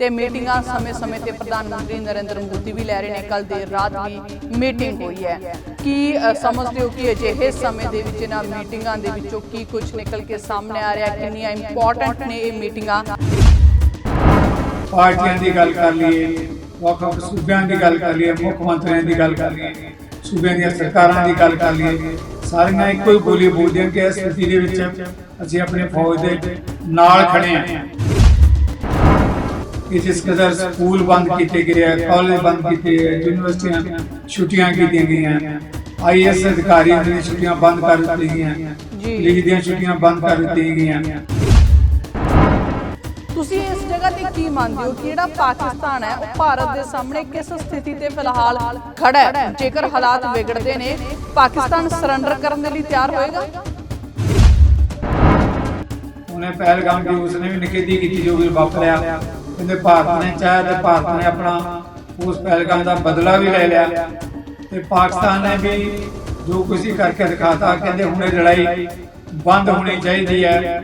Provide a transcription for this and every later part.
ਤੇ ਮੀਟਿੰਗਾਂ ਸਮੇਂ-ਸਮੇਂ ਤੇ ਪ੍ਰਧਾਨ ਮੰਤਰੀ ਨਰਿੰਦਰ ਮੋਦੀ ਵੀ ਲੈ ਰਹੇ ਨੇ। ਕੱਲ ਦੇਰ ਰਾਤ ਵੀ ਮੀਟਿੰਗ ਹੋਈ ਹੈ। ਕੀ ਸਮਝਦੇ ਹੋ ਕਿ ਅਜਿਹੇ ਸਮੇਂ ਦੇ ਵਿੱਚ ਇਹਨਾਂ ਮੀਟਿੰਗਾਂ ਦੇ ਵਿੱਚੋਂ ਕੀ ਕੁਝ ਨਿਕਲ ਕੇ ਸਾਹਮਣੇ ਆ ਰਿਹਾ? ਕਿੰਨੀਆਂ ਇੰਪੋਰਟੈਂਟ ਨੇ ਇਹ ਮੀਟਿੰਗਾਂ? ਪਾਰਟੀਆਂ ਦੀ ਗੱਲ ਕਰ ਲਈਏ ਵੱਖ ਸੂਬਿਆਂ ਦੀ ਗੱਲ ਕਰ ਲਈਏ, ਮੁੱਖ ਮੰਤਰੀਆਂ ਦੀ ਗੱਲ ਕਰ ਲਈਏ, ਸੂਬਿਆਂ ਦੀਆਂ ਸਰਕਾਰਾਂ ਦੀ ਗੱਲ ਕਰ ਲਈਏ, ਸਾਰੀਆਂ ਇੱਕੋ ਹੀ ਬੋਲੀ ਬੋਲਦੀਆਂ ਕਿ ਇਸ ਸਥਿਤੀ ਦੇ ਵਿੱਚ ਅਸੀਂ ਆਪਣੇ ਫੌਜ ਦੇ ਨਾਲ ਖੜੇ ਹਾਂ। ਕਿ ਜਿਸ ਕਦਰ ਸਕੂਲ ਬੰਦ ਕੀਤੇ ਗਏ ਆ ਕਾਲਜ ਬੰਦ ਕੀਤੇ ਗਏ ਯੂਨੀਵਰਸਿਟੀਆਂ ਛੁੱਟੀਆਂ ਕੀਤੀਆਂ ਗਈਆਂ ਆਈਐਸ ਅਧਿਕਾਰੀਆਂ ਦੀਆਂ ਛੁੱਟੀਆਂ ਬੰਦ ਕਰ ਦਿੱਤੀਆਂ ਗਈਆਂ ਜੀ। ਲੀਗ ਦੀਆਂ ਛੁੱਟੀਆਂ ਬੰਦ ਕਰ ਦਿੱਤੀਆਂ ਗਈਆਂ ਤੁਸੀਂ ਇਸ ਜਗ੍ਹਾ ਤੇ ਕੀ ਮੰਨਦੇ ਹੋ? ਕਿ ਜਿਹੜਾ ਪਾਕਿਸਤਾਨ ਹੈ? ਉਹ ਭਾਰਤ ਦੇ ਸਾਹਮਣੇ ਕਿਸ ਸਥਿਤੀ ਤੇ ਫਿਲਹਾਲ ਖੜਾ ਹੈ? ਜੇਕਰ ਹਾਲਾਤ ਵਿਗੜਦੇ ਨੇ ਪਾਕਿਸਤਾਨ ਸਰੈਂਡਰ ਕਰਨ ਦੇ ਲਈ ਤਿਆਰ ਹੋਏਗਾ? ਉਹਨੇ ਪਹਿਲਗਾਮ ਦੀ ਉਸਨੇ ਵੀ ਨਿਖੇਧੀ ਕੀਤੀ ਜੋ ਵੀ ਵਾਪਰਿਆ। ਕਹਿੰਦੇ ਭਾਰਤ ਨੇ ਚਾਹਿਆ ਤੇ ਭਾਰਤ ਨੇ ਆਪਣਾ ਉਸ ਪਹਿਲਗਾਮ ਦਾ ਬਦਲਾ ਵੀ ਲੈ ਲਿਆ। ਤੇ ਪਾਕਿਸਤਾਨ ਨੇ ਵੀ ਜੋ ਕੁਝ ਕਰਕੇ ਦਿਖਾਤਾ, ਕਹਿੰਦੇ ਹੁਣ ਲੜਾਈ ਬੰਦ ਹੋਣੀ ਚਾਹੀਦੀ ਹੈ।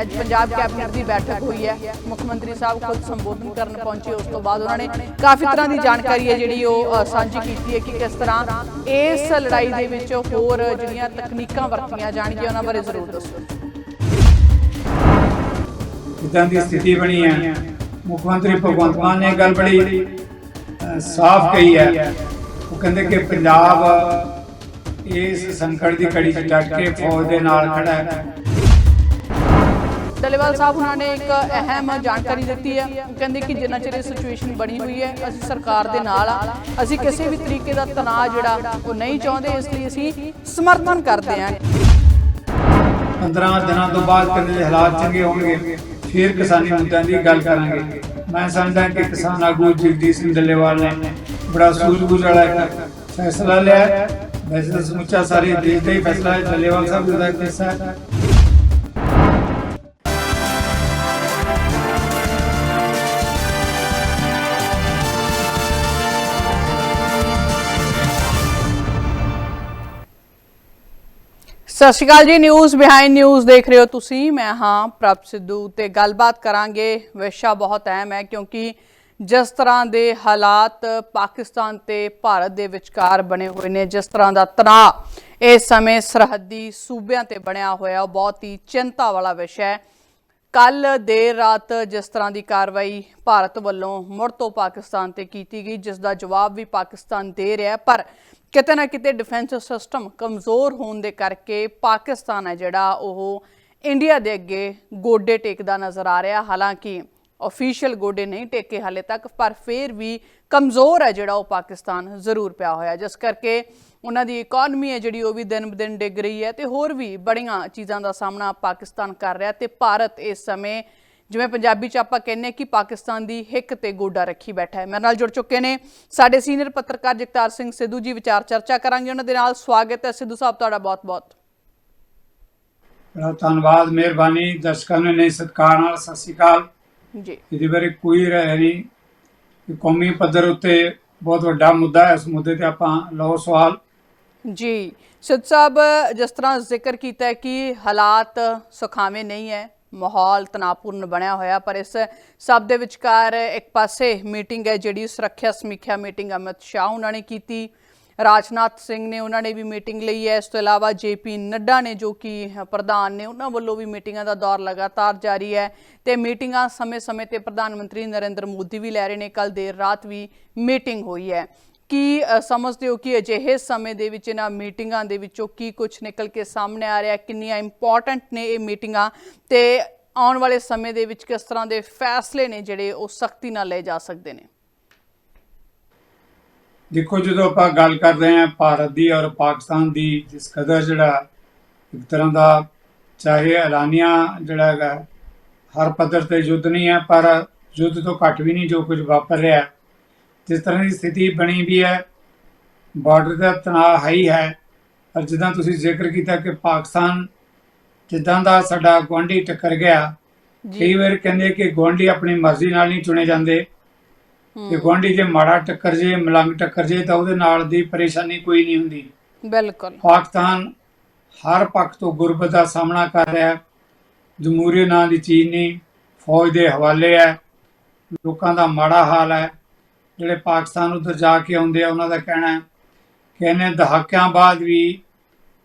ਅੱਜ ਪੰਜਾਬ ਕੈਬਨਿਟ ਦੀ ਬੈਠਕ ਹੋਈ ਹੈ। ਮੁੱਖ ਮੰਤਰੀ ਸਾਹਿਬ ਖੁਦ ਸੰਬੋਧਨ ਕਰਨ ਪਹੁੰਚੇ, ਉਸ ਤੋਂ ਬਾਅਦ ਉਹਨਾਂ ਨੇ ਕਾਫੀ ਤਰ੍ਹਾਂ ਦੀ ਜਾਣਕਾਰੀ ਹੈ ਜਿਹੜੀ ਉਹ ਸਾਂਝੀ ਕੀਤੀ ਹੈ ਕਿ ਕਿਸ ਤਰ੍ਹਾਂ ਇਸ ਲੜਾਈ ਦੇ ਵਿੱਚ ਹੋਰ ਜਿਹੜੀਆਂ ਤਕਨੀਕਾਂ ਵਰਤੀਆਂ ਜਾਣਗੀਆਂ, ਉਹਨਾਂ ਬਾਰੇ ਜ਼ਰੂਰ ਦੱਸੋ। ਇਦਾਂ ਦੀ ਸਥਿਤੀ ਬਣੀ ਹੈ। ਮੁੱਖ ਮੰਤਰੀ ਭਗਵੰਤ ਮਾਨ ਨੇ ਗੱਲ ਬੜੀ ਸਾਫ਼ ਕਹੀ ਹੈ। ਉਹ ਕਹਿੰਦੇ ਕਿ ਪੰਜਾਬ ਇਸ ਸੰਕਟ ਦੀ ਘੜੀ 'ਚ ਡਟ ਕੇ ਫੌਜ ਦੇ ਨਾਲ ਖੜਾ ਹੈ। ਡੱਲੇਵਾਲ ਸਾਹਿਬ ਉਹਨਾਂ ਨੇ ਇੱਕ ਅਹਿਮ ਜਾਣਕਾਰੀ ਦਿੱਤੀ ਹੈ। ਉਹ ਕਹਿੰਦੇ ਕਿ ਜਿੰਨਾ ਚਿਰ ਇਹ ਸਿਚੁਏਸ਼ਨ ਬਣੀ ਹੋਈ ਹੈ ਅਸੀਂ ਸਰਕਾਰ ਦੇ ਨਾਲ ਆ। ਅਸੀਂ ਕਿਸੇ ਵੀ ਤਰੀਕੇ ਦਾ ਤਣਾਅ ਜਿਹੜਾ ਉਹ ਨਹੀਂ ਚਾਹੁੰਦੇ ਇਸ ਲਈ ਅਸੀਂ ਸਮਰਥਨ ਕਰਦੇ ਹਾਂ। 15 ਦਿਨਾਂ ਤੋਂ ਬਾਅਦ ਕਹਿੰਦੇ ਜੇ ਹਾਲਾਤ ਚੰਗੇ ਹੋਣਗੇ? ਫਿਰ ਕਿਸਾਨੀ ਮੁੱਦਿਆਂ ਦੀ ਗੱਲ ਕਰਾਂਗੇ। ਮੈਂ ਸਮਝਦਾ ਕਿ ਕਿਸਾਨ ਆਗੂ ਜਗਜੀਤ ਸਿੰਘ ਡੱਲੇਵਾਲ ਨੇ ਬੜਾ ਸੂਝ-ਬੂਝ ਵਾਲਾ ਇੱਕ ਫੈਸਲਾ ਲਿਆ। ਵੈਸੇ ਤਾਂ ਸਮੁੱਚਾ ਸਾਰੇ ਦੇਸ਼ ਦਾ ਹੀ ਫੈਸਲਾ ਹੈ। ਡੱਲੇਵਾਲ ਸਾਹਿਬ ਦਾ ਇੱਕ ਸਤਿ ਸ਼੍ਰੀ ਅਕਾਲ ਜੀ ਨਿਊਜ਼ ਬਿਹਾਈਂਡ ਨਿਊਜ਼ ਦੇਖ ਰਹੇ ਹੋ ਤੁਸੀਂ। ਮੈਂ ਹਾਂ ਪ੍ਰਭ ਸਿੱਧੂ ਤੇ ਗੱਲਬਾਤ ਕਰਾਂਗੇ। ਵਿਸ਼ਾ ਬਹੁਤ ਅਹਿਮ ਹੈ ਕਿਉਂਕਿ ਜਿਸ ਤਰ੍ਹਾਂ ਦੇ ਹਾਲਾਤ ਪਾਕਿਸਤਾਨ ਤੇ ਭਾਰਤ ਦੇ ਵਿਚਕਾਰ ਬਣੇ ਹੋਏ ਨੇ, ਜਿਸ ਤਰ੍ਹਾਂ ਦਾ ਤਣਾਅ ਇਸ ਸਮੇਂ ਸਰਹੱਦੀ ਸੂਬਿਆਂ ਤੇ ਬਣਿਆ ਹੋਇਆ, ਉਹ ਬਹੁਤ ਹੀ ਚਿੰਤਾ ਵਾਲਾ ਵਿਸ਼ਾ ਹੈ। ਕੱਲ ਦੇਰ ਰਾਤ ਜਿਸ ਤਰ੍ਹਾਂ ਦੀ ਕਾਰਵਾਈ ਭਾਰਤ ਵੱਲੋਂ ਮੁੜ ਤੋਂ ਪਾਕਿਸਤਾਨ ਤੇ ਕੀਤੀ ਗਈ, ਜਿਸ ਦਾ ਜਵਾਬ ਵੀ ਪਾਕਿਸਤਾਨ ਦੇ ਰਿਹਾ ਪਰ ਕਿਤੇ ਨਾ ਕਿਤੇ ਡਿਫੈਂਸ ਸਿਸਟਮ ਕਮਜ਼ੋਰ ਹੋਣ ਦੇ ਕਰਕੇ ਪਾਕਿਸਤਾਨ ਹੈ ਜਿਹੜਾ ਉਹ ਇੰਡੀਆ ਦੇ ਅੱਗੇ ਗੋਡੇ ਟੇਕਦਾ ਨਜ਼ਰ ਆ ਰਿਹਾ। ਹਾਲਾਂਕਿ ਅਫੀਸ਼ੀਅਲ ਗੋਡੇ ਨਹੀਂ ਟੇਕੇ ਹਾਲੇ ਤੱਕ, ਪਰ ਫਿਰ ਵੀ ਕਮਜ਼ੋਰ ਹੈ ਜਿਹੜਾ ਉਹ ਪਾਕਿਸਤਾਨ ਜ਼ਰੂਰ ਪਿਆ ਹੋਇਆ। ਜਿਸ ਕਰਕੇ ਉਹਨਾਂ ਦੀ ਇਕਨੋਮੀ ਹੈ ਜਿਹੜੀ ਉਹ ਵੀ ਦਿਨ ਬ ਦਿਨ ਡਿੱਗ ਰਹੀ ਹੈ ਤੇ ਹੋਰ ਵੀ ਬੜੀਆਂ ਚੀਜ਼ਾਂ ਦਾ ਸਾਹਮਣਾ ਪਾਕਿਸਤਾਨ ਕਰ ਰਿਹਾ ਤੇ ਭਾਰਤ ਇਸ ਸਮੇਂ ਜਿਵੇਂ ਪੰਜਾਬੀ ਚ ਆਪਾਂ ਕਹਿੰਨੇ ਕਿ ਪਾਕਿਸਤਾਨ ਦੀ ਹਿੱਕ ਤੇ ਗੋਡਾ ਰੱਖੀ ਬੈਠਾ ਹੈ। ਮੇਰੇ ਨਾਲ ਜੁੜ ਚੁੱਕੇ ਨੇ ਸਾਡੇ ਸੀਨੀਅਰ ਪੱਤਰਕਾਰ ਜਗਤਾਰ ਸਿੰਘ ਸਿੱਧੂ ਜੀ ਵਿਚਾਰ ਚਰਚਾ ਕਰਾਂਗੇ ਉਹਨਾਂ ਦੇ ਨਾਲ। ਸਵਾਗਤ ਹੈ ਸਿੱਧੂ ਸਾਹਿਬ ਤੁਹਾਡਾ ਬਹੁਤ-ਬਹੁਤ। ਬੜਾ ਧੰਨਵਾਦ ਮਿਹਰਬਾਨੀ। ਦਰਸ਼ਕਾਂ ਨੂੰ ਨਹੀਂ ਸਤਿਕਾਰ ਨਾਲ ਸਤਿ ਸ਼੍ਰੀ ਅਕਾਲ। ਜੀ। ਇਹਦੇ ਬਾਰੇ ਕੋਈ ਰਹਿ ਨਹੀਂ ਕਿ ਕੌਮੀ ਪੱਧਰ ਉੱਤੇ ਬਹੁਤ ਵੱਡਾ ਮੁੱਦਾ ਹੈ। ਇਸ ਮੁੱਦੇ ਤੇ ਆਪਾਂ ਲਓ ਸਵਾਲ। ਜੀ। ਸਿੱਧ ਸਾਹਿਬ ਜਿਸ ਤਰ੍ਹਾਂ ਜ਼ਿਕਰ ਕੀਤਾ ਹੈ ਕਿ ਹਾਲਾਤ ਸੁਖਾਵੇਂ ਨਹੀਂ ਹੈ ਮਾਹੌਲ ਤਣਾਅਪੂਰਨ ਬਣਿਆ ਹੋਇਆ, ਪਰ ਇਸ ਸਭ ਦੇ ਵਿਚਕਾਰ ਇੱਕ ਪਾਸੇ ਮੀਟਿੰਗ ਹੈ ਜਿਹੜੀ ਸੁਰੱਖਿਆ ਸਮੀਖਿਆ ਮੀਟਿੰਗ ਅਮਿਤ ਸ਼ਾਹ ਉਹਨਾਂ ਨੇ ਕੀਤੀ। ਰਾਜਨਾਥ ਸਿੰਘ ਨੇ ਉਹਨਾਂ ਨੇ ਵੀ ਮੀਟਿੰਗ ਲਈ ਹੈ। ਇਸ ਤੋਂ ਇਲਾਵਾ ਜੇਪੀ ਨੱਡਾ ਨੇ ਜੋ ਕਿ ਪ੍ਰਧਾਨ ਨੇ, ਉਹਨਾਂ ਵੱਲੋਂ ਵੀ ਮੀਟਿੰਗਾਂ ਦਾ ਦੌਰ ਲਗਾਤਾਰ ਜਾਰੀ ਹੈ ਤੇ ਮੀਟਿੰਗਾਂ ਸਮੇਂ-ਸਮੇਂ ਤੇ ਪ੍ਰਧਾਨ ਮੰਤਰੀ ਨਰਿੰਦਰ ਮੋਦੀ ਵੀ ਲੈ ਰਹੇ ਨੇ। ਕੱਲ ਦੇਰ ਰਾਤ ਵੀ ਮੀਟਿੰਗ ਹੋਈ ਹੈ। ਕੀ ਸਮਝਦੇ ਹੋ ਕਿ ਅਜਿਹੇ ਸਮੇਂ ਦੇ ਵਿੱਚ ਇਹਨਾਂ ਮੀਟਿੰਗਾਂ ਦੇ ਵਿੱਚੋਂ ਕੀ ਕੁਝ ਨਿਕਲ ਕੇ ਸਾਹਮਣੇ ਆ ਰਿਹਾ ਕਿੰਨੀਆਂ ਇੰਪੋਰਟੈਂਟ ਨੇ ਇਹ ਮੀਟਿੰਗਾਂ? ਤੇ ਆਉਣ ਵਾਲੇ ਸਮੇਂ ਦੇ ਵਿੱਚ ਕਿਸ ਤਰ੍ਹਾਂ ਦੇ ਫੈਸਲੇ ਨੇ ਜਿਹੜੇ ਉਹ ਸਖਤੀ ਨਾਲ ਲਏ ਜਾ ਸਕਦੇ ਨੇ? ਦੇਖੋ, ਜਦੋਂ ਆਪਾਂ ਗੱਲ ਕਰ ਹਾਂ ਭਾਰਤ ਦੀ ਔਰ ਪਾਕਿਸਤਾਨ ਦੀ, ਜਿਸ ਕਦਰ ਜਿਹੜਾ ਇੱਕ ਤਰ੍ਹਾਂ ਦਾ ਚਾਹੇ ਐਲਾਨੀਆਂ ਜਿਹੜਾ ਹੈਗਾ, ਹਰ ਪੱਧਰ ਤੇ ਯੁੱਧ ਨਹੀਂ ਹੈ, ਪਰ ਯੁੱਧ ਤੋਂ ਘੱਟ ਵੀ ਨਹੀਂ ਜੋ ਕੁਝ ਵਾਪਰ ਰਿਹਾ ਜਿਸ ਤਰ੍ਹਾਂ ਦੀ ਸਥਿਤੀ ਬਣੀ ਵੀ ਹੈ ਬਾਰਡਰ ਦਾ ਤਣਾਅ ਹੈ ਹੀ ਪਰ ਜਿੱਦਾਂ ਤੁਸੀਂ ਜ਼ਿਕਰ ਕੀਤਾ ਕਿ ਪਾਕਿਸਤਾਨ ਜਿੱਦਾਂ ਦਾ ਸਾਡਾ ਗੁਆਂਢੀ ਟੱਕਰ ਗਿਆ ਕਈ ਵਾਰ ਕਹਿੰਦੇ ਕਿ ਗੁਆਂਢੀ ਆਪਣੀ ਮਰਜ਼ੀ ਨਾਲ ਨਹੀਂ ਚੁਣੇ ਜਾਂਦੇ। ਤੇ ਗੁਆਂਢੀ ਜੇ ਮਾੜਾ ਟੱਕਰ ਜੇ ਮਲੰਗ ਟੱਕਰ ਜੇ ਤਾਂ ਉਹਦੇ ਨਾਲ ਦੀ ਪਰੇਸ਼ਾਨੀ ਕੋਈ ਨਹੀਂ ਹੁੰਦੀ। ਬਿਲਕੁਲ। ਪਾਕਿਸਤਾਨ ਹਰ ਪੱਖ ਤੋਂ ਗੁਰਬਤ ਦਾ ਸਾਹਮਣਾ ਕਰ ਰਿਹਾ ਹੈ। ਜਮਹੂਰੀਅਤ ਨਾਂ ਦੀ ਚੀਜ਼ ਨਹੀਂ ਫੌਜ ਦੇ ਹਵਾਲੇ ਹੈ। ਲੋਕਾਂ ਦਾ ਮਾੜਾ ਹਾਲ ਹੈ। ਜਿਹੜੇ ਪਾਕਿਸਤਾਨ ਉੱਧਰ ਜਾ ਕੇ ਆਉਂਦੇ ਆ ਉਹਨਾਂ ਦਾ ਕਹਿਣਾ ਹੈ ਕਿ ਇਹਨੇ ਦਹਾਕਿਆਂ ਬਾਅਦ ਵੀ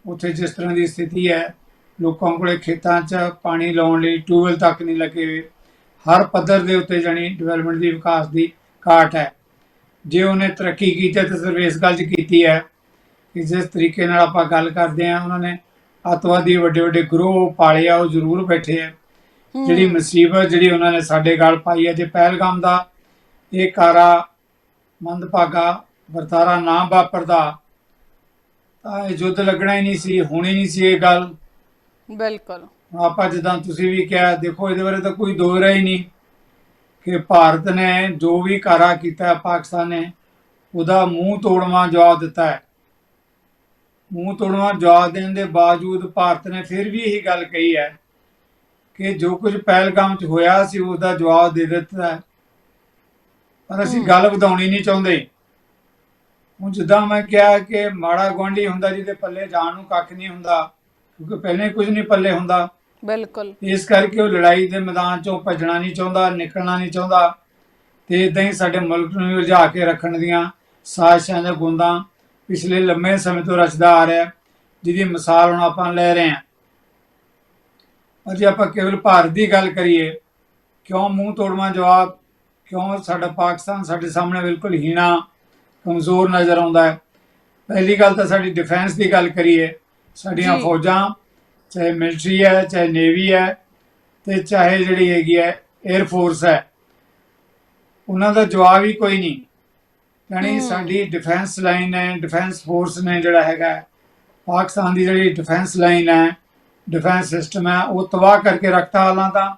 ਉੱਥੇ ਜਿਸ ਤਰ੍ਹਾਂ ਦੀ ਸਥਿਤੀ ਹੈ ਲੋਕਾਂ ਕੋਲੇ ਖੇਤਾਂ 'ਚ ਪਾਣੀ ਲਾਉਣ ਲਈ ਟਿਊਬਵੈੱਲ ਤੱਕ ਨਹੀਂ ਲੱਗੇ ਹੋਏ। ਹਰ ਪੱਧਰ ਦੇ ਉੱਤੇ ਜਾਣੀ ਡਿਵੈਲਪਮੈਂਟ ਦੀ ਵਿਕਾਸ ਦੀ ਘਾਟ ਹੈ। ਜੇ ਉਹਨੇ ਤਰੱਕੀ ਕੀਤੀ ਤਾਂ ਸਿਰਫ ਇਸ ਗੱਲ 'ਚ ਕੀਤੀ ਹੈ ਕਿ ਜਿਸ ਤਰੀਕੇ ਨਾਲ ਆਪਾਂ ਗੱਲ ਕਰਦੇ ਆ ਉਹਨਾਂ ਨੇ ਅੱਤਵਾਦੀ ਵੱਡੇ ਵੱਡੇ ਗਰੋਹ ਪਾਲੇ ਆ ਉਹ ਜ਼ਰੂਰ ਬੈਠੇ ਆ। ਜਿਹੜੀ ਮੁਸੀਬਤ ਜਿਹੜੀ ਉਹਨਾਂ ਨੇ ਸਾਡੇ ਗਲ ਪਾਈ ਹੈ ਜੇ ਪਹਿਲਗਾਮ ਦਾ ਇਹ ਕਾਰਾ ਮੰਦਭਾਗਾ ਵਰਤਾਰਾ ਨਾ ਵਾਪਰਦਾ ਤਾਂ ਇਹ ਯੁੱਧ ਲੱਗਣਾ ਹੀ ਨਹੀਂ ਸੀ ਹੋਣੀ ਨਹੀਂ ਸੀ ਇਹ ਗੱਲ। ਬਿਲਕੁਲ। ਆਪਾਂ ਜਿੱਦਾਂ ਤੁਸੀਂ ਵੀ ਕਿਹਾ ਦੇਖੋ ਇਹਦੇ ਬਾਰੇ ਤਾਂ ਕੋਈ ਦੋ ਹੀ ਨਹੀਂ ਕਿ ਭਾਰਤ ਨੇ ਜੋ ਵੀ ਕਾਰਾ ਕੀਤਾ ਪਾਕਿਸਤਾਨ ਨੇ ਉਹਦਾ ਮੂੰਹ ਤੋੜਵਾ ਜਵਾਬ ਦਿੱਤਾ ਹੈ। ਮੂੰਹ ਤੋੜਵਾ ਜਵਾਬ ਦੇਣ ਦੇ ਬਾਵਜੂਦ ਭਾਰਤ ਨੇ ਫਿਰ ਵੀ ਇਹੀ ਗੱਲ ਕਹੀ ਹੈ ਕਿ ਜੋ ਕੁਝ ਪਹਿਲਗਾਮ 'ਚ ਹੋਇਆ ਸੀ ਉਸ ਦਾ ਜਵਾਬ ਦੇ ਦਿੱਤਾ ਹੈ। ਪਰ ਅਸੀਂ ਗੱਲ ਵਧਾਉਣੀ ਨਹੀਂ ਚਾਹੁੰਦੇ। ਹੁਣ ਜਿੱਦਾਂ ਮੈਂ ਕਿਹਾ ਕਿ ਮਾੜਾ ਗੁਆਂਢੀ ਹੁੰਦਾ ਜਿਹਦੇ ਪੱਲੇ ਜਾਣ ਨੂੰ ਕੱਖ ਨਹੀਂ ਹੁੰਦਾ ਕਿਉਂਕਿ ਪਹਿਲੇ ਕੁਝ ਨਹੀਂ ਪੱਲੇ ਹੁੰਦਾ। ਬਿਲਕੁਲ। ਇਸ ਕਰਕੇ ਉਹ ਲੜਾਈ ਦੇ ਮੈਦਾਨ ਚੋਂ ਭੱਜਣਾ ਨਹੀਂ ਚਾਹੁੰਦਾ ਨਿਕਲਣਾ ਨਹੀਂ ਚਾਹੁੰਦਾ। ਤੇ ਇਦਾਂ ਹੀ ਸਾਡੇ ਮੁਲਕ ਨੂੰ ਉਲਝਾ ਕੇ ਰੱਖਣ ਦੀਆਂ ਸਾਜ਼ਿਸ਼ਾਂ ਦੇ ਗੁੰਦਾਂ ਪਿਛਲੇ ਲੰਮੇ ਸਮੇਂ ਤੋਂ ਰਚਦਾ ਆ ਰਿਹਾ ਜਿਹਦੀ ਮਿਸਾਲ ਹੁਣ ਆਪਾਂ ਲੈ ਰਹੇ ਹਾਂ। ਪਰ ਜੇ ਆਪਾਂ ਕੇਵਲ ਭਾਰਤ ਦੀ ਗੱਲ ਕਰੀਏ ਕਿਉਂ ਮੂੰਹ ਤੋੜਵਾ ਜਵਾਬ? ਕਿਉਂ? ਸਾਡਾ ਪਾਕਿਸਤਾਨ ਸਾਡੇ ਸਾਹਮਣੇ ਬਿਲਕੁਲ ਹੀਣਾ ਕਮਜ਼ੋਰ ਨਜ਼ਰ ਆਉਂਦਾ ਹੈ। ਪਹਿਲੀ ਗੱਲ ਤਾਂ ਸਾਡੀ ਡਿਫੈਂਸ ਦੀ ਗੱਲ ਕਰੀਏ ਸਾਡੀਆਂ। ਫੌਜਾਂ ਚਾਹੇ ਮਿਲਟਰੀ ਹੈ ਚਾਹੇ ਨੇਵੀ ਹੈ ਤੇ ਚਾਹੇ ਜਿਹੜੀ ਹੈਗੀ ਹੈ 에ਅਰ ਫੋਰਸ ਹੈ। ਉਹਨਾਂ ਦਾ ਜਵਾਬ ਹੀ ਕੋਈ ਨਹੀਂ। ਯਾਨੀ। ਸਾਡੀ ਡਿਫੈਂਸ ਲਾਈਨ ਹੈ ਡਿਫੈਂਸ ਫੋਰਸ ਨੇ ਜਿਹੜਾ ਹੈਗਾ ਪਾਕਿਸਤਾਨ ਦੀ ਜਿਹੜੀ ਡਿਫੈਂਸ ਲਾਈਨ ਹੈ ਡਿਫੈਂਸ ਸਿਸਟਮ ਹੈ ਉਹ ਤਬਾਹ ਕਰਕੇ ਰੱਖਤਾ ਹਾਲਾਂ ਤਾਂ।